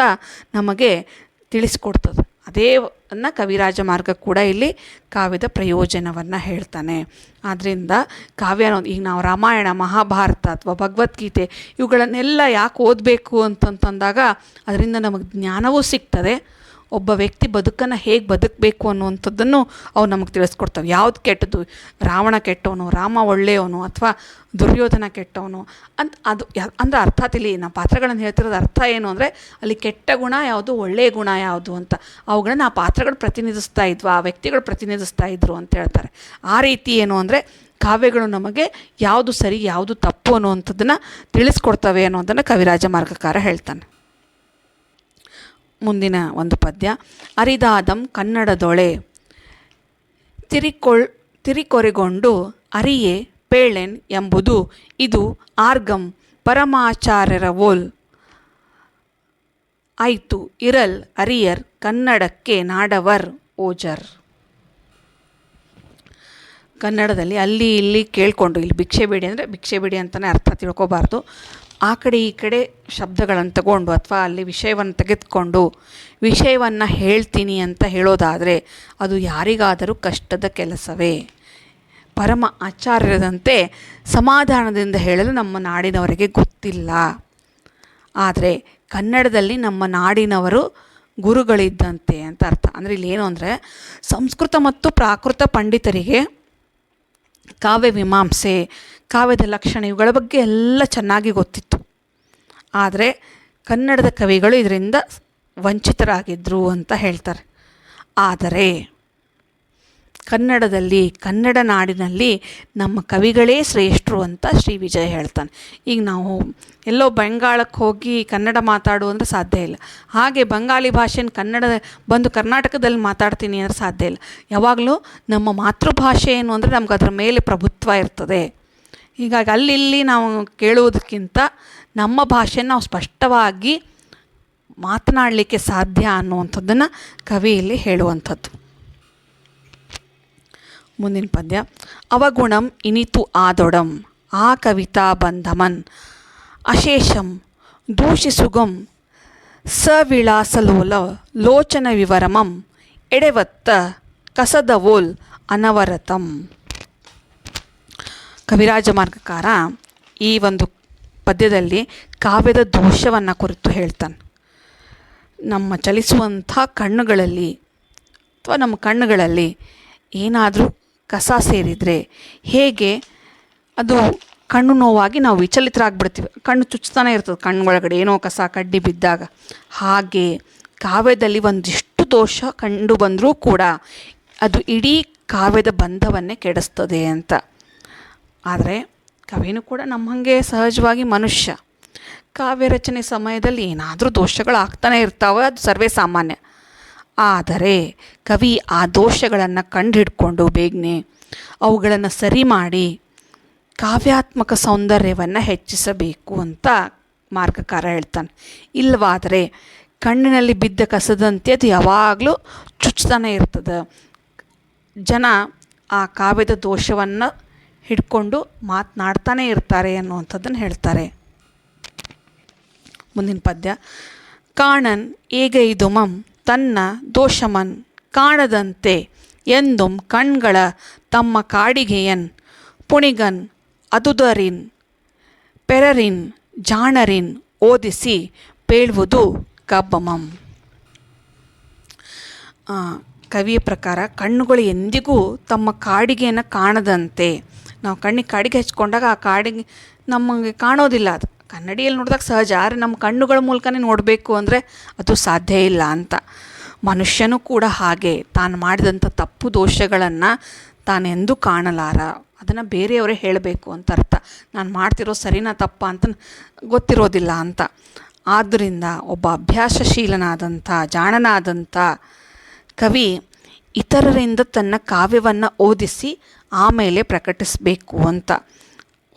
ನಮಗೆ ತಿಳಿಸ್ಕೊಡ್ತದೆ. ಅದೇ ಅನ್ನ ಕವಿರಾಜ ಮಾರ್ಗ ಕೂಡ ಇಲ್ಲಿ ಕಾವ್ಯದ ಪ್ರಯೋಜನವನ್ನು ಹೇಳ್ತಾನೆ. ಆದ್ದರಿಂದ ಕಾವ್ಯ ಅನ್ನೋದು, ಈಗ ನಾವು ರಾಮಾಯಣ, ಮಹಾಭಾರತ ಅಥವಾ ಭಗವದ್ಗೀತೆ ಇವುಗಳನ್ನೆಲ್ಲ ಯಾಕೆ ಓದಬೇಕು ಅಂತಂತಂದಾಗ, ಅದರಿಂದ ನಮಗೆ ಜ್ಞಾನವೂ ಸಿಗ್ತದೆ. ಒಬ್ಬ ವ್ಯಕ್ತಿ ಬದುಕನ್ನು ಹೇಗೆ ಬದುಕಬೇಕು ಅನ್ನುವಂಥದ್ದನ್ನು ಅವು ನಮಗೆ ತಿಳಿಸ್ಕೊಡ್ತವೆ. ಯಾವ್ದು ಕೆಟ್ಟದ್ದು? ರಾವಣ ಕೆಟ್ಟವನು, ರಾಮ ಒಳ್ಳೆಯವನು ಅಥವಾ ದುರ್ಯೋಧನ ಕೆಟ್ಟವನು? ಅಂತ ಅದು ಅಂದ್ರೆ ಅರ್ಥಾತ್ ಇಲ್ಲಿ ನಾವು ಪಾತ್ರಗಳನ್ನು ಹೇಳ್ತಿರೋದು ಅರ್ಥ ಏನು ಅಂದರೆ ಅಲ್ಲಿ ಕೆಟ್ಟ ಗುಣ ಯಾವುದು ಒಳ್ಳೆಯ ಗುಣ ಯಾವುದು ಅಂತ. ಅವುಗಳನ್ನ ಆ ಪಾತ್ರಗಳು ಪ್ರತಿನಿಧಿಸ್ತಾ ಇದ್ವು, ಆ ವ್ಯಕ್ತಿಗಳು ಪ್ರತಿನಿಧಿಸ್ತಾ ಇದ್ರು ಅಂತ ಹೇಳ್ತಾರೆ. ಆ ರೀತಿ ಏನು ಅಂದರೆ ಕಾವ್ಯಗಳು ನಮಗೆ ಯಾವುದು ಸರಿ, ಯಾವುದು ತಪ್ಪು ಅನ್ನುವಂಥದ್ದನ್ನು ತಿಳಿಸ್ಕೊಡ್ತವೆ ಅನ್ನೋದನ್ನು ಕವಿರಾಜ ಮಾರ್ಗಕಾರ ಹೇಳ್ತಾನೆ. ಮುಂದಿನ ಒಂದು ಪದ್ಯ. ಅರಿದಾದಂ ಕನ್ನಡದೊಳೆ. ತಿರಿಕೊಳ್, ತಿರಿಕೊರೆಗೊಂಡು ಅರಿಯೇ ಪೇಳೆನ್ ಎಂಬುದು ಇದು ಆರ್ಗಂ ಪರಮಾಚಾರ್ಯರ ಓಲ್ ಆಯ್ತು, ಇರಲ್ ಅರಿಯರ್, ಕನ್ನಡಕ್ಕೆ ನಾಡವರ್, ಓಜರ್. ಕನ್ನಡದಲ್ಲಿ ಅಲ್ಲಿ ಇಲ್ಲಿ ಕೇಳಿಕೊಂಡು, ಇಲ್ಲಿ ಭಿಕ್ಷೆ ಬೇಡಿ ಅಂದರೆ ಭಿಕ್ಷೆ ಬೇಡಿ ಅಂತಲೇ ಅರ್ಥ ತಿಳ್ಕೊಬಾರ್ದು. ಆ ಕಡೆ ಈ ಕಡೆ ಶಬ್ದಗಳನ್ನು ತಗೊಂಡು ಅಥವಾ ಅಲ್ಲಿ ವಿಷಯವನ್ನು ತೆಗೆದುಕೊಂಡು ವಿಷಯವನ್ನು ಹೇಳ್ತೀನಿ ಅಂತ ಹೇಳೋದಾದರೆ ಅದು ಯಾರಿಗಾದರೂ ಕಷ್ಟದ ಕೆಲಸವೇ. ಪರಮ ಆಚಾರ್ಯರಂತೆ ಸಮಾಧಾನದಿಂದ ಹೇಳಲು ನಮ್ಮ ನಾಡಿನವರಿಗೆ ಗೊತ್ತಿಲ್ಲ. ಆದರೆ ಕನ್ನಡದಲ್ಲಿ ನಮ್ಮ ನಾಡಿನವರು ಗುರುಗಳಿದ್ದಂತೆ ಅಂತ ಅರ್ಥ. ಅಂದರೆ ಏನು ಅಂದರೆ ಸಂಸ್ಕೃತ ಮತ್ತು ಪ್ರಾಕೃತ ಪಂಡಿತರಿಗೆ ಕಾವ್ಯ ಮೀಮಾಂಸೆ, ಕಾವ್ಯದ ಲಕ್ಷಣ ಇವುಗಳ ಬಗ್ಗೆ ಎಲ್ಲ ಚೆನ್ನಾಗಿ ಗೊತ್ತಿತ್ತು. ಆದರೆ ಕನ್ನಡದ ಕವಿಗಳು ಇದರಿಂದ ವಂಚಿತರಾಗಿದ್ದರು ಅಂತ ಹೇಳ್ತಾರೆ. ಆದರೆ ಕನ್ನಡದಲ್ಲಿ, ಕನ್ನಡ ನಾಡಿನಲ್ಲಿ ನಮ್ಮ ಕವಿಗಳೇ ಶ್ರೇಷ್ಠರು ಅಂತ ಶ್ರೀ ವಿಜಯ ಹೇಳ್ತಾನೆ. ಈಗ ನಾವು ಎಲ್ಲೋ ಬಂಗಾಳಕ್ಕೆ ಹೋಗಿ ಕನ್ನಡ ಮಾತಾಡು ಅಂದರೆ ಸಾಧ್ಯ ಇಲ್ಲ. ಹಾಗೆ ಬಂಗಾಳಿ ಭಾಷೆನ ಕನ್ನಡ ಬಂದು ಕರ್ನಾಟಕದಲ್ಲಿ ಮಾತಾಡ್ತೀನಿ ಅಂದರೆ ಸಾಧ್ಯ ಇಲ್ಲ. ಯಾವಾಗಲೂ ನಮ್ಮ ಮಾತೃಭಾಷೆ ಏನು ಅಂದರೆ ನಮ್ಗೆ ಅದರ ಮೇಲೆ ಪ್ರಭುತ್ವ ಇರ್ತದೆ. ಹೀಗಾಗಿ ಅಲ್ಲಿ ಇಲ್ಲಿ ನಾವು ಕೇಳುವುದಕ್ಕಿಂತ ನಮ್ಮ ಭಾಷೆನ ನಾವು ಸ್ಪಷ್ಟವಾಗಿ ಮಾತನಾಡಲಿಕ್ಕೆ ಸಾಧ್ಯ ಅನ್ನುವಂಥದ್ದನ್ನು ಕವಿಯಲ್ಲಿ ಹೇಳುವಂಥದ್ದು. ಮುಂದಿನ ಪದ್ಯ ಅವಗುಣಂ ಇನಿತು ಆದೊಡಂ. ಆ ಕವಿತಾ ಬಂಧಮನ್. ಅಶೇಷಂ. ದೂಷಿಸುಗಂ ಸವಿಳಾಸಲೋಲ. ಲೋಚನ ವಿವರಮಂ. ಎಡೆವತ್ತ. ಕಸದವೋಲ್. ಅನವರತಂ. ಕವಿರಾಜ ಮಾರ್ಗಕಾರ ಈ ಒಂದು ಪದ್ಯದಲ್ಲಿ ಕಾವ್ಯದ ದೋಷವನ್ನು ಕುರಿತು ಹೇಳ್ತಾನೆ. ನಮ್ಮ ಚಲಿಸುವಂಥ ಕಣ್ಣುಗಳಲ್ಲಿ ಅಥವಾ ನಮ್ಮ ಕಣ್ಣುಗಳಲ್ಲಿ ಏನಾದರೂ ಕಸ ಸೇರಿದರೆ ಹೇಗೆ ಅದು ಕಣ್ಣು ನೋವಾಗಿ ನಾವು ವಿಚಲಿತರಾಗ್ಬಿಡ್ತೀವಿ. ಕಣ್ಣು ಚುಚ್ತಾನೆ ಇರ್ತದೆ. ಕಣ್ಣು ಒಳಗಡೆ ಏನೋ ಕಸ ಕಡ್ಡಿ ಬಿದ್ದಾಗ. ಹಾಗೆ ಕಾವ್ಯದಲ್ಲಿ ಒಂದಿಷ್ಟು ದೋಷ ಕಂಡು ಬಂದರೂ ಕೂಡ ಅದು ಇಡೀ ಕಾವ್ಯದ ಬಂಧವನ್ನೇ ಕೆಡಿಸ್ತದೆ ಅಂತ. ಆದರೆ ಕವಿನೂ ಕೂಡ ನಮ್ಮ ಹಾಗೆ ಸಹಜವಾಗಿ ಮನುಷ್ಯ. ಕಾವ್ಯ ರಚನೆ ಸಮಯದಲ್ಲಿ ಏನಾದರೂ ದೋಷಗಳು ಆಗ್ತಾನೆ ಇರ್ತಾವೆ. ಅದು ಸರ್ವೇ ಸಾಮಾನ್ಯ. ಆದರೆ ಕವಿ ಆ ದೋಷಗಳನ್ನು ಕಂಡುಹಿಡ್ಕೊಂಡು ಬೇಗನೆ ಅವುಗಳನ್ನು ಸರಿ ಮಾಡಿ ಕಾವ್ಯಾತ್ಮಕ ಸೌಂದರ್ಯವನ್ನು ಹೆಚ್ಚಿಸಬೇಕು ಅಂತ ಮಾರ್ಗಕಾರ ಹೇಳ್ತಾನೆ. ಇಲ್ಲವಾದರೆ ಕಣ್ಣಿನಲ್ಲಿ ಬಿದ್ದ ಕಸದಂತೆ ಅದು ಯಾವಾಗಲೂ ಚುಚ್ತಾನೆ ಇರ್ತದೆ. ಜನ ಆ ಕಾವ್ಯದ ದೋಷವನ್ನು ಹಿಡ್ಕೊಂಡು ಮಾತನಾಡ್ತಾನೆ ಇರ್ತಾರೆ ಅನ್ನುವಂಥದ್ದನ್ನು ಹೇಳ್ತಾರೆ. ಮುಂದಿನ ಪದ್ಯ, ಕಾಣನ್ ಏಗೈದುಮಂ ತನ್ನ ದೋಷಮನ್ ಕಾಣದಂತೆ ಎಂದುಂ ಕಣ್ಗಳ ತಮ್ಮ ಕಾಡಿಗೆಯನ್ ಪುಣಿಗನ್ ಅದುದರಿನ್, ಪೆರರಿನ್, ಜಾಣರಿನ್ ಓದಿಸಿ ಪೇಳುವುದು ಕಬ್ಬಮಂ ಕವಿಯ ಪ್ರಕಾರ ಕಣ್ಣುಗಳು ಎಂದಿಗೂ ತಮ್ಮ ಕಾಡಿಗೆಯನ್ನು ಕಾಣದಂತೆ. ನಾವು ಕಣ್ಣಿಗೆ ಕಾಡಿಗೆ ಹಚ್ಕೊಂಡಾಗ ಆ ಕಾಡಿಗೆ ನಮಗೆ ಕಾಣೋದಿಲ್ಲ ಅದು. ಕನ್ನಡಿಯಲ್ಲಿ ನೋಡಿದಾಗ ಸಹಜ, ಆದರೆ ನಮ್ಮ ಕಣ್ಣುಗಳ ಮೂಲಕನೇ ನೋಡಬೇಕು ಅಂದರೆ ಅದು ಸಾಧ್ಯ ಇಲ್ಲ ಅಂತ. ಮನುಷ್ಯನೂ ಕೂಡ ಹಾಗೆ, ತಾನು ಮಾಡಿದಂಥ ತಪ್ಪು ದೋಷಗಳನ್ನು ತಾನೆಂದೂ ಕಾಣಲಾರ. ಅದನ್ನು ಬೇರೆಯವರೇ ಹೇಳಬೇಕು ಅಂತ ಅರ್ಥ. ನಾನು ಮಾಡ್ತಿರೋ ಸರಿನಾ ತಪ್ಪ ಅಂತ ಗೊತ್ತಿರೋದಿಲ್ಲ ಅಂತ. ಆದ್ದರಿಂದ ಒಬ್ಬ ಅಭ್ಯಾಸಶೀಲನಾದಂಥ, ಜಾಣನಾದಂಥ ಕವಿ ಇತರರಿಂದ ತನ್ನ ಕಾವ್ಯವನ್ನು ಓದಿಸಿ ಆಮೇಲೆ ಪ್ರಕಟಿಸಬೇಕು ಅಂತ.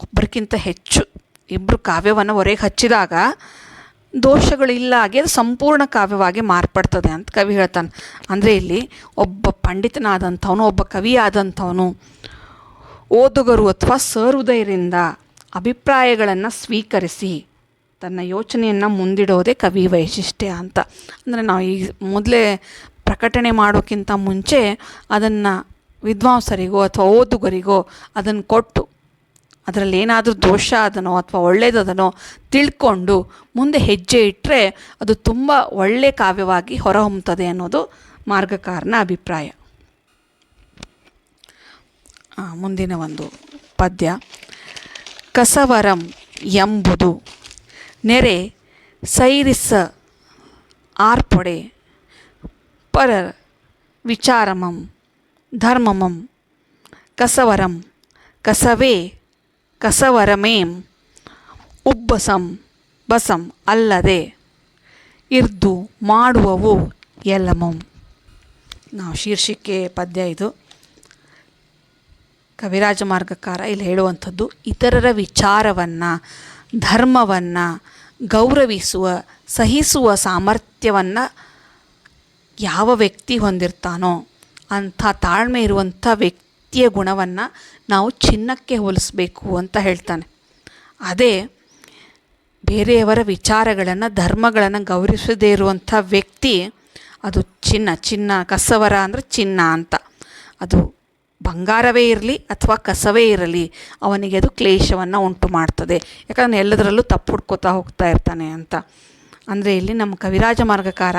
ಒಬ್ಬರಿಗಿಂತ ಹೆಚ್ಚು ಇಬ್ಬರು ಕಾವ್ಯವನ್ನು ಹೊರಗೆ ಹಚ್ಚಿದಾಗ ದೋಷಗಳಿಲ್ಲ ಹಾಗೆ ಅದು ಸಂಪೂರ್ಣ ಕಾವ್ಯವಾಗಿ ಮಾರ್ಪಡ್ತದೆ ಅಂತ ಕವಿ ಹೇಳ್ತಾನೆ. ಅಂದರೆ ಇಲ್ಲಿ ಒಬ್ಬ ಪಂಡಿತನಾದಂಥವನು, ಒಬ್ಬ ಕವಿಯಾದಂಥವನು, ಓದುಗರು ಅಥವಾ ಸಹೃದಯರಿಂದ ಅಭಿಪ್ರಾಯಗಳನ್ನು ಸ್ವೀಕರಿಸಿ ತನ್ನ ಯೋಚನೆಯನ್ನು ಮುಂದಿಡೋದೇ ಕವಿ ವೈಶಿಷ್ಟ್ಯ ಅಂತ. ಅಂದರೆ ನಾವು ಈ ಮೊದಲೇ ಪ್ರಕಟಣೆ ಮಾಡೋಕ್ಕಿಂತ ಮುಂಚೆ ಅದನ್ನು ವಿದ್ವಾಂಸರಿಗೋ ಅಥವಾ ಓದುಗರಿಗೋ ಅದನ್ನು ಕೊಟ್ಟು ಅದರಲ್ಲಿ ಏನಾದರೂ ದೋಷ ಅದನೋ ಅಥವಾ ಒಳ್ಳೆಯದದನೋ ತಿಳ್ಕೊಂಡು ಮುಂದೆ ಹೆಜ್ಜೆ ಇಟ್ಟರೆ ಅದು ತುಂಬ ಒಳ್ಳೆಯ ಕಾವ್ಯವಾಗಿ ಹೊರಹೊಮ್ಮುತ್ತದೆ ಅನ್ನೋದು ಮಾರ್ಗಕಾರನ ಅಭಿಪ್ರಾಯ. ಮುಂದಿನ ಒಂದು ಪದ್ಯ. ಕಸವರಂ ಎಂಬುದು ನೆರೆ ಸೈರಿಸ ಆರ್ಪೊಡೆ ಪರ ವಿಚಾರಮಂ ಧರ್ಮಮಂ ಕಸವರಂ ಕಸವೇ ಕಸವರಮೇಂ ಉಬ್ಬಸಂ ಬಸಂ ಅಲ್ಲದೆ ಇರ್ದು ಮಾಡುವವು ಎಲ್ಲಮಂ. ನಾವು ಶೀರ್ಷಿಕೆ ಪದ್ಯ ಇದು. ಕವಿರಾಜ ಮಾರ್ಗಕಾರ ಇಲ್ಲಿ ಹೇಳುವಂಥದ್ದು, ಇತರರ ವಿಚಾರವನ್ನು, ಧರ್ಮವನ್ನು ಗೌರವಿಸುವ, ಸಹಿಸುವ ಸಾಮರ್ಥ್ಯವನ್ನು ಯಾವ ವ್ಯಕ್ತಿ ಹೊಂದಿರ್ತಾನೋ ಅಂಥ ತಾಳ್ಮೆ ಇರುವಂಥ ವ್ಯಕ್ತಿಯ ಗುಣವನ್ನು ನಾವು ಚಿನ್ನಕ್ಕೆ ಹೋಲಿಸ್ಬೇಕು ಅಂತ ಹೇಳ್ತಾನೆ. ಅದೇ ಬೇರೆಯವರ ವಿಚಾರಗಳನ್ನು, ಧರ್ಮಗಳನ್ನು ಗೌರವಿಸದೇ ಇರುವಂಥ ವ್ಯಕ್ತಿ ಅದು ಚಿನ್ನ ಚಿನ್ನ ಕಸವರ ಅಂದರೆ ಚಿನ್ನ ಅಂತ. ಅದು ಬಂಗಾರವೇ ಇರಲಿ ಅಥವಾ ಕಸವೇ ಇರಲಿ ಅವನಿಗೆ ಅದು ಕ್ಲೇಶವನ್ನು ಉಂಟು ಮಾಡ್ತದೆ. ಯಾಕಂದರೆ ಎಲ್ಲದರಲ್ಲೂ ತಪ್ಪು ಹುಡ್ಕೋತಾ ಹೋಗ್ತಾ ಇರ್ತಾನೆ ಅಂತ. ಅಂದರೆ ಇಲ್ಲಿ ನಮ್ಮ ಕವಿರಾಜ ಮಾರ್ಗಕಾರ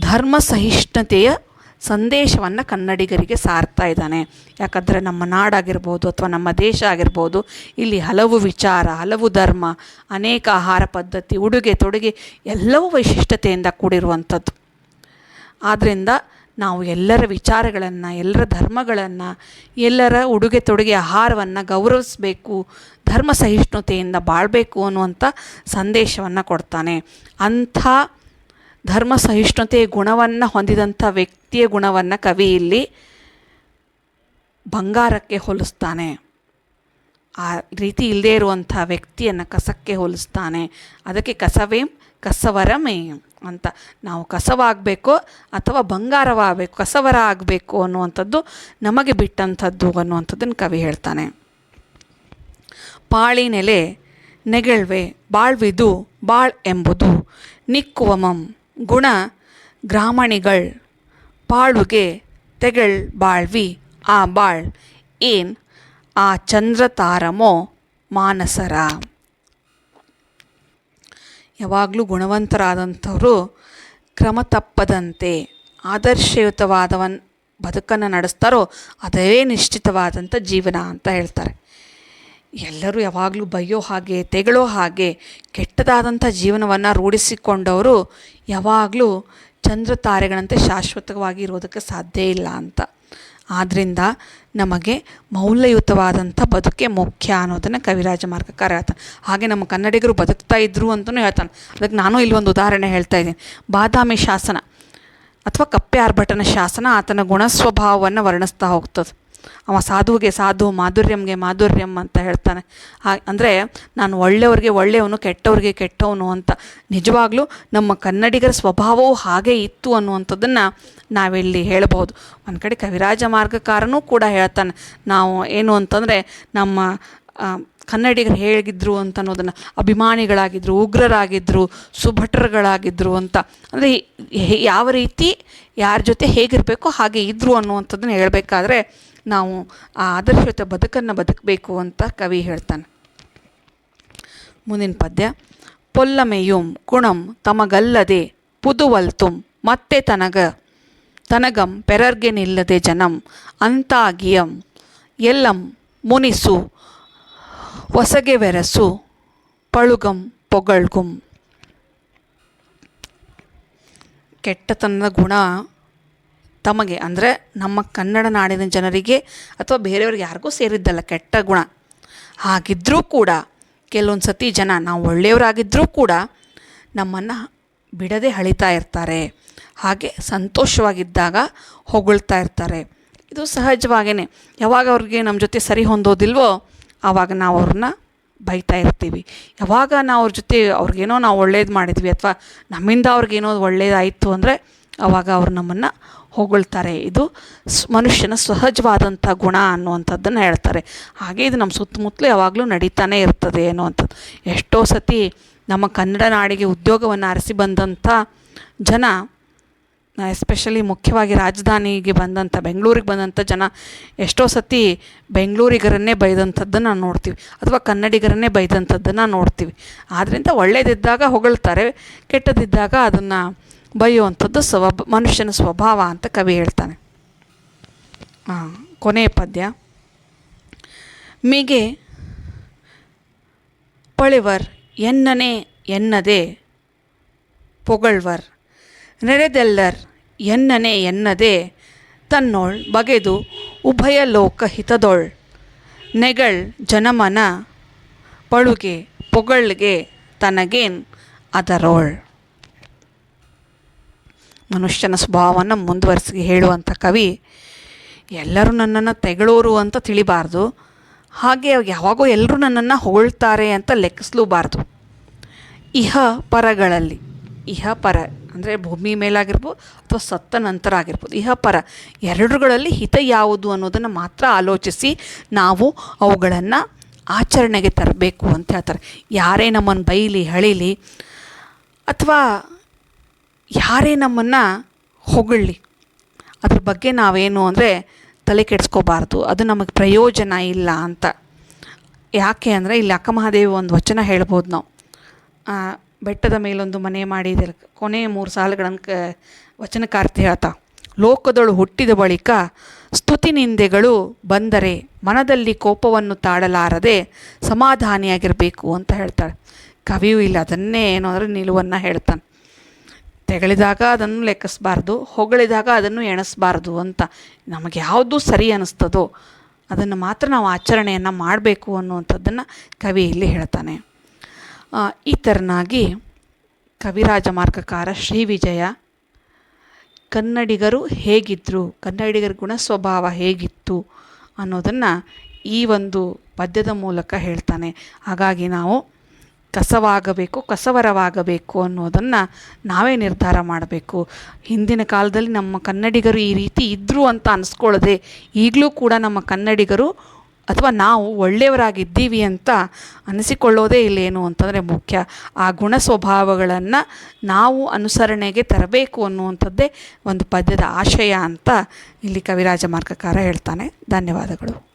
ಧರ್ಮ ಸಹಿಷ್ಣುತೆಯ ಸಂದೇಶವನ್ನು ಕನ್ನಡಿಗರಿಗೆ ಸಾರ್ತಾ ಇದ್ದಾನೆ. ಯಾಕಂದರೆ ನಮ್ಮ ನಾಡಾಗಿರ್ಬೋದು ಅಥವಾ ನಮ್ಮ ದೇಶ ಆಗಿರ್ಬೋದು, ಇಲ್ಲಿ ಹಲವು ವಿಚಾರ, ಹಲವು ಧರ್ಮ, ಅನೇಕ ಆಹಾರ ಪದ್ಧತಿ, ಉಡುಗೆ ತೊಡುಗೆ ಎಲ್ಲವೂ ವೈಶಿಷ್ಟ್ಯತೆಯಿಂದ ಕೂಡಿರುವಂಥದ್ದು. ಆದ್ದರಿಂದ ನಾವು ಎಲ್ಲರ ವಿಚಾರಗಳನ್ನು, ಎಲ್ಲರ ಧರ್ಮಗಳನ್ನು, ಎಲ್ಲರ ಉಡುಗೆ ತೊಡುಗೆ ಆಹಾರವನ್ನು ಗೌರವಿಸಬೇಕು, ಧರ್ಮ ಸಹಿಷ್ಣುತೆಯಿಂದ ಬಾಳಬೇಕು ಅನ್ನುವಂಥ ಸಂದೇಶವನ್ನು ಕೊಡ್ತಾನೆ. ಅಂಥ ಧರ್ಮ ಸಹಿಷ್ಣುತೆಯ ಗುಣವನ್ನು ಹೊಂದಿದಂಥ ವ್ಯಕ್ತಿಯ ಗುಣವನ್ನು ಕವಿ ಇಲ್ಲಿ ಬಂಗಾರಕ್ಕೆ ಹೋಲಿಸ್ತಾನೆ. ಆ ರೀತಿ ಇಲ್ಲದೇ ಇರುವಂಥ ವ್ಯಕ್ತಿಯನ್ನು ಕಸಕ್ಕೆ ಹೋಲಿಸ್ತಾನೆ. ಅದಕ್ಕೆ ಕಸವೇ, ಕಸವರಮೇ ಅಂತ. ನಾವು ಕಸವಾಗಬೇಕು ಅಥವಾ ಬಂಗಾರವಾಗಬೇಕು, ಕಸವರ ಆಗಬೇಕು ಅನ್ನುವಂಥದ್ದು ನಮಗೆ ಬಿಟ್ಟಂಥದ್ದು ಅನ್ನುವಂಥದ್ದನ್ನು ಕವಿ ಹೇಳ್ತಾನೆ. ಪಾಳಿನೆಲೆ ನೆಗಳ್ವೆ, ಬಾಳ್ವಿದು, ಬಾಳ್ ಎಂಬುದು ನಿಕ್ಕುವಮಂ ಗುಣ ಗ್ರಾಮಣಿಗಳ್ ಪಾಳುಗೆ ತೆಗಳ್ ಬಾಳ್ವಿ. ಆ ಬಾಳ್ ಏನ್? ಆ ಚಂದ್ರ ತಾರಮೋ ಮಾನಸರ. ಯಾವಾಗಲೂ ಗುಣವಂತರಾದಂಥವರು ಕ್ರಮ ತಪ್ಪದಂತೆ ಆದರ್ಶಯುತವಾದವನ್ ಬದುಕನ್ನು ನಡೆಸ್ತಾರೋ ಅದೇ ನಿಶ್ಚಿತವಾದಂಥ ಜೀವನ ಅಂತ ಹೇಳ್ತಾರೆ. ಎಲ್ಲರೂ ಯಾವಾಗಲೂ ಬೈಯೋ ಹಾಗೆ, ತೆಗಳೋ ಹಾಗೆ ಕೆಟ್ಟದಾದಂಥ ಜೀವನವನ್ನು ರೂಢಿಸಿಕೊಂಡವರು ಯಾವಾಗಲೂ ಚಂದ್ರ ತಾರೆಗಳಂತೆ ಶಾಶ್ವತವಾಗಿ ಇರೋದಕ್ಕೆ ಸಾಧ್ಯ ಇಲ್ಲ ಅಂತ. ಆದ್ದರಿಂದ ನಮಗೆ ಮೌಲ್ಯಯುತವಾದಂಥ ಬದುಕೆ ಮುಖ್ಯ ಅನ್ನೋದನ್ನು ಕವಿರಾಜ ಮಾರ್ಗಕಾರ ಹೇಳ್ತಾನೆ. ಹಾಗೆ ನಮ್ಮ ಕನ್ನಡಿಗರು ಬದುಕ್ತಾ ಇದ್ರು ಅಂತಲೂ ಹೇಳ್ತಾನೆ. ಅದಕ್ಕೆ ನಾನು ಇಲ್ಲಿ ಒಂದು ಉದಾಹರಣೆ ಹೇಳ್ತಾ ಇದ್ದೀನಿ. ಬಾದಾಮಿ ಶಾಸನ ಅಥವಾ ಕಪ್ಪೆ ಆರ್ಭಟನ ಶಾಸನ ಆತನ ಗುಣಸ್ವಭಾವವನ್ನು ವರ್ಣಿಸ್ತಾ ಹೋಗ್ತದೆ. ಅವ ಸಾಧುವಿಗೆ ಸಾಧು, ಮಾಧುರ್ಯಂಗೆ ಮಾಧುರ್ಯಂ ಅಂತ ಹೇಳ್ತಾನೆ. ಅಂದರೆ ನಾನು ಒಳ್ಳೆಯವ್ರಿಗೆ ಒಳ್ಳೆಯವನು, ಕೆಟ್ಟವ್ರಿಗೆ ಕೆಟ್ಟವನು ಅಂತ. ನಿಜವಾಗ್ಲೂ ನಮ್ಮ ಕನ್ನಡಿಗರ ಸ್ವಭಾವವು ಹಾಗೆ ಇತ್ತು ಅನ್ನುವಂಥದ್ದನ್ನು ನಾವಿಲ್ಲಿ ಹೇಳಬಹುದು. ಒಂದು ಕಡೆ ಕವಿರಾಜ ಮಾರ್ಗಕಾರನೂ ಕೂಡ ಹೇಳ್ತಾನೆ. ನಾವು ಏನು ಅಂತಂದರೆ ನಮ್ಮ ಕನ್ನಡಿಗರು ಹೇಗಿದ್ರು ಅಂತ ಅನ್ನೋದನ್ನು ಅಭಿಮಾನಿಗಳಾಗಿದ್ದರು ಉಗ್ರರಾಗಿದ್ದರು ಸುಭಟ್ರಗಳಾಗಿದ್ದರು ಅಂತ. ಅಂದರೆ ಯಾವ ರೀತಿ, ಯಾರ ಜೊತೆ ಹೇಗಿರಬೇಕು ಹಾಗೆ ಇದ್ದರು ಅನ್ನುವಂಥದ್ದನ್ನು ಹೇಳಬೇಕಾದ್ರೆ ನಾವು ಆ ಆದರ್ಶಯುತ ಬದುಕನ್ನು ಬದುಕಬೇಕು ಅಂತ ಕವಿ ಹೇಳ್ತಾನೆ. ಮುಂದಿನ ಪದ್ಯ, ಪೊಲ್ಲಮೆಯುಂ ಗುಣಂ ತಮಗಲ್ಲದೆ ಪುದುವಲ್ತುಂ ಮತ್ತೆ ತನಗ, ತನಗಂ ಪೆರರ್ಗೆ ನಿಲ್ಲದೆ ಜನಂ ಅಂತಾಗಿಯಂ, ಎಲ್ಲಂ ಮುನಿಸು ಹೊಸಗೆ ವೆರಸು ಪಳುಗಂ ಪೊಗಳ್ಗುಂ. ಕೆಟ್ಟತನದ ಗುಣ ತಮಗೆ, ಅಂದರೆ ನಮ್ಮ ಕನ್ನಡ ನಾಡಿನ ಜನರಿಗೆ ಅಥವಾ ಬೇರೆಯವ್ರಿಗೆ ಯಾರಿಗೂ ಸೇರಿದ್ದಲ್ಲ, ಕೆಟ್ಟ ಗುಣ. ಹಾಗಿದ್ದರೂ ಕೂಡ ಕೆಲವೊಂದು ಸತಿ ಜನ ನಾವು ಒಳ್ಳೆಯವರಾಗಿದ್ದರೂ ಕೂಡ ನಮ್ಮನ್ನು ಬಿಡದೆ ಹಳಿತಾ ಇರ್ತಾರೆ. ಹಾಗೆ ಸಂತೋಷವಾಗಿದ್ದಾಗ ಹೊಗಳ್ತಾ ಇರ್ತಾರೆ. ಇದು ಸಹಜವಾಗೇ ಯಾವಾಗ ಅವ್ರಿಗೆ ನಮ್ಮ ಜೊತೆ ಸರಿ ಹೊಂದೋದಿಲ್ವೋ ಆವಾಗ ನಾವು ಅವ್ರನ್ನ ಬೈತಾ ಇರ್ತೀವಿ. ಯಾವಾಗ ನಾವು ಅವ್ರ ಜೊತೆ ಅವ್ರಿಗೇನೋ ನಾವು ಒಳ್ಳೇದು ಮಾಡಿದ್ವಿ ಅಥವಾ ನಮ್ಮಿಂದ ಅವ್ರಿಗೇನೋ ಒಳ್ಳೇದಾಯಿತು ಅಂದರೆ ಆವಾಗ ಅವ್ರು ನಮ್ಮನ್ನು ಹೊಗಳ್ತಾರೆ. ಇದು ಮನುಷ್ಯನ ಸಹಜವಾದಂಥ ಗುಣ ಅನ್ನುವಂಥದ್ದನ್ನು ಹೇಳ್ತಾರೆ. ಹಾಗೆ ಇದು ನಮ್ಮ ಸುತ್ತಮುತ್ತಲೂ ಯಾವಾಗಲೂ ನಡೀತಾನೆ ಇರ್ತದೆ ಅನ್ನುವಂಥದ್ದು. ಎಷ್ಟೋ ಸತಿ ನಮ್ಮ ಕನ್ನಡ ನಾಡಿಗೆ ಉದ್ಯೋಗವನ್ನು ಅರಸಿ ಬಂದಂಥ ಜನ, ಎಸ್ಪೆಷಲಿ ಮುಖ್ಯವಾಗಿ ರಾಜಧಾನಿಗೆ ಬಂದಂಥ, ಬೆಂಗಳೂರಿಗೆ ಬಂದಂಥ ಜನ, ಎಷ್ಟೋ ಸತಿ ಬೆಂಗಳೂರಿಗರನ್ನೇ ಬೈದಂಥದ್ದನ್ನು ನೋಡ್ತೀವಿ. ಅಥವಾ ಕನ್ನಡಿಗರನ್ನೇ ಬೈದಂಥದ್ದನ್ನು ನೋಡ್ತೀವಿ. ಆದ್ದರಿಂದ ಒಳ್ಳೆಯದಿದ್ದಾಗ ಹೊಗಳ್ತಾರೆ, ಕೆಟ್ಟದಿದ್ದಾಗ ಅದನ್ನು ಬೈಯುವಂಥದ್ದು ಸ್ವಭ, ಮನುಷ್ಯನ ಸ್ವಭಾವ ಅಂತ ಕವಿ ಹೇಳ್ತಾನೆ. ಕೊನೆಯ ಪದ್ಯ. ಮಿಗೆ ಪಳಿವರ್ ಎನ್ನನೆ ಎನ್ನದೆ ಪೊಗಳ್ವರ್ ನೆರೆದೆಲ್ಲರ್ ಎನ್ನನೆ ಎನ್ನದೆ ತನ್ನೋಳ್ ಬಗೆದು ಉಭಯ ಲೋಕ ಹಿತದೊಳ್ ನೆಗಳ್ ಜನಮನ ಪಳುಗೆ ಪೊಗಳ್ಗೆ ತನಗೇನ್ ಅದರೋಳ್. ಮನುಷ್ಯನ ಸ್ವಭಾವವನ್ನು ಮುಂದುವರಿಸಿ ಹೇಳುವಂಥ ಕವಿ, ಎಲ್ಲರೂ ನನ್ನನ್ನು ತೆಗಳೋರು ಅಂತ ತಿಳಿಬಾರ್ದು. ಹಾಗೆ ಯಾವಾಗೋ ಎಲ್ಲರೂ ನನ್ನನ್ನು ಹೊಗಳ್ತಾರೆ ಅಂತ ಲೆಕ್ಕಿಸ್ಲೂಬಾರ್ದು. ಇಹ ಪರಗಳಲ್ಲಿ, ಇಹ ಪರ ಅಂದರೆ ಭೂಮಿ ಮೇಲಾಗಿರ್ಬೋದು ಅಥವಾ ಸತ್ತ ನಂತರ ಆಗಿರ್ಬೋದು, ಇಹ ಪರ ಎರಡುಗಳಲ್ಲಿ ಹಿತ ಯಾವುದು ಅನ್ನೋದನ್ನು ಮಾತ್ರ ಆಲೋಚಿಸಿ ನಾವು ಅವುಗಳನ್ನು ಆಚರಣೆಗೆ ತರಬೇಕು ಅಂತ ಹೇಳ್ತಾರೆ. ಯಾರೇ ನಮ್ಮನ್ನು ಬೈಲಿ, ಹಳೀಲಿ ಅಥವಾ ಯಾರೇ ನಮ್ಮನ್ನು ಹೊಗಳಿ ಅದ್ರ ಬಗ್ಗೆ ನಾವೇನು ಅಂದರೆ ತಲೆ ಕೆಡಿಸ್ಕೋಬಾರ್ದು. ಅದು ನಮಗೆ ಪ್ರಯೋಜನ ಇಲ್ಲ ಅಂತ. ಯಾಕೆ ಅಂದರೆ ಇಲ್ಲಿ ಅಕ್ಕಮಹಾದೇವಿ ಒಂದು ವಚನ ಹೇಳ್ಬೋದು ನಾವು. ಬೆಟ್ಟದ ಮೇಲೊಂದು ಮನೆ ಮಾಡಿದರೆ ಕೊನೆಯ ಮೂರು ಸಾಲುಗಳನ್ನು ಕ, ವಚನಕಾರ್ತಿ ಹೇಳ್ತಾ, ಲೋಕದೊಳು ಹುಟ್ಟಿದ ಬಳಿಕ ಸ್ತುತಿ ನಿಂದೆಗಳು ಬಂದರೆ ಮನದಲ್ಲಿ ಕೋಪವನ್ನು ತಾಡಲಾರದೆ ಸಮಾಧಾನಿಯಾಗಿರಬೇಕು ಅಂತ ಹೇಳ್ತಾಳೆ. ಕವಿಯು ಇಲ್ಲ ಅದನ್ನೇ ಏನು ಅಂದರೆ ನಿಲುವನ್ನು ಹೇಳ್ತಾನೆ. ತೆಗಳಿದಾಗ ಅದನ್ನು ಲೆಕ್ಕಿಸಬಾರ್ದು, ಹೊಗಳಿದಾಗ ಅದನ್ನು ಎಣಿಸ್ಬಾರ್ದು ಅಂತ ನಮಗೆ ಯಾವುದು ಸರಿ ಅನ್ನಿಸ್ತದೋ ಅದನ್ನು ಮಾತ್ರ ನಾವು ಆಚರಣೆಯನ್ನು ಮಾಡಬೇಕು ಅನ್ನುವಂಥದ್ದನ್ನು ಕವಿ ಇಲ್ಲಿ ಹೇಳ್ತಾನೆ. ಈ ಥರನಾಗಿ ಕವಿರಾಜ ಮಾರ್ಗಕಾರ ಶ್ರೀ ವಿಜಯ, ಕನ್ನಡಿಗರು ಹೇಗಿದ್ದರು ಕನ್ನಡಿಗರ ಗುಣ ಸ್ವಭಾವ ಹೇಗಿತ್ತು ಅನ್ನೋದನ್ನು ಈ ಒಂದು ಪದ್ಯದ ಮೂಲಕ ಹೇಳ್ತಾನೆ. ಹಾಗಾಗಿ ನಾವು ಕಸವಾಗಬೇಕು, ಕಸವರವಾಗಬೇಕು ಅನ್ನೋದನ್ನು ನಾವೇ ನಿರ್ಧಾರ ಮಾಡಬೇಕು. ಹಿಂದಿನ ಕಾಲದಲ್ಲಿ ನಮ್ಮ ಕನ್ನಡಿಗರು ಈ ರೀತಿ ಇದ್ದರು ಅಂತ ಅನಿಸ್ಕೊಳ್ಳದೆ ಈಗಲೂ ಕೂಡ ನಮ್ಮ ಕನ್ನಡಿಗರು ಅಥವಾ ನಾವು ಒಳ್ಳೆಯವರಾಗಿದ್ದೀವಿ ಅಂತ ಅನಿಸಿಕೊಳ್ಳೋದೇ ಇಲ್ಲೇನು ಅಂತಂದರೆ ಮುಖ್ಯ. ಆ ಗುಣ ಸ್ವಭಾವಗಳನ್ನು ನಾವು ಅನುಸರಣೆಗೆ ತರಬೇಕು ಅನ್ನುವಂಥದ್ದೇ ಒಂದು ಪದ್ಯದ ಆಶಯ ಅಂತ ಇಲ್ಲಿ ಕವಿರಾಜ ಮಾರ್ಗಕಾರ ಹೇಳ್ತಾನೆ. ಧನ್ಯವಾದಗಳು.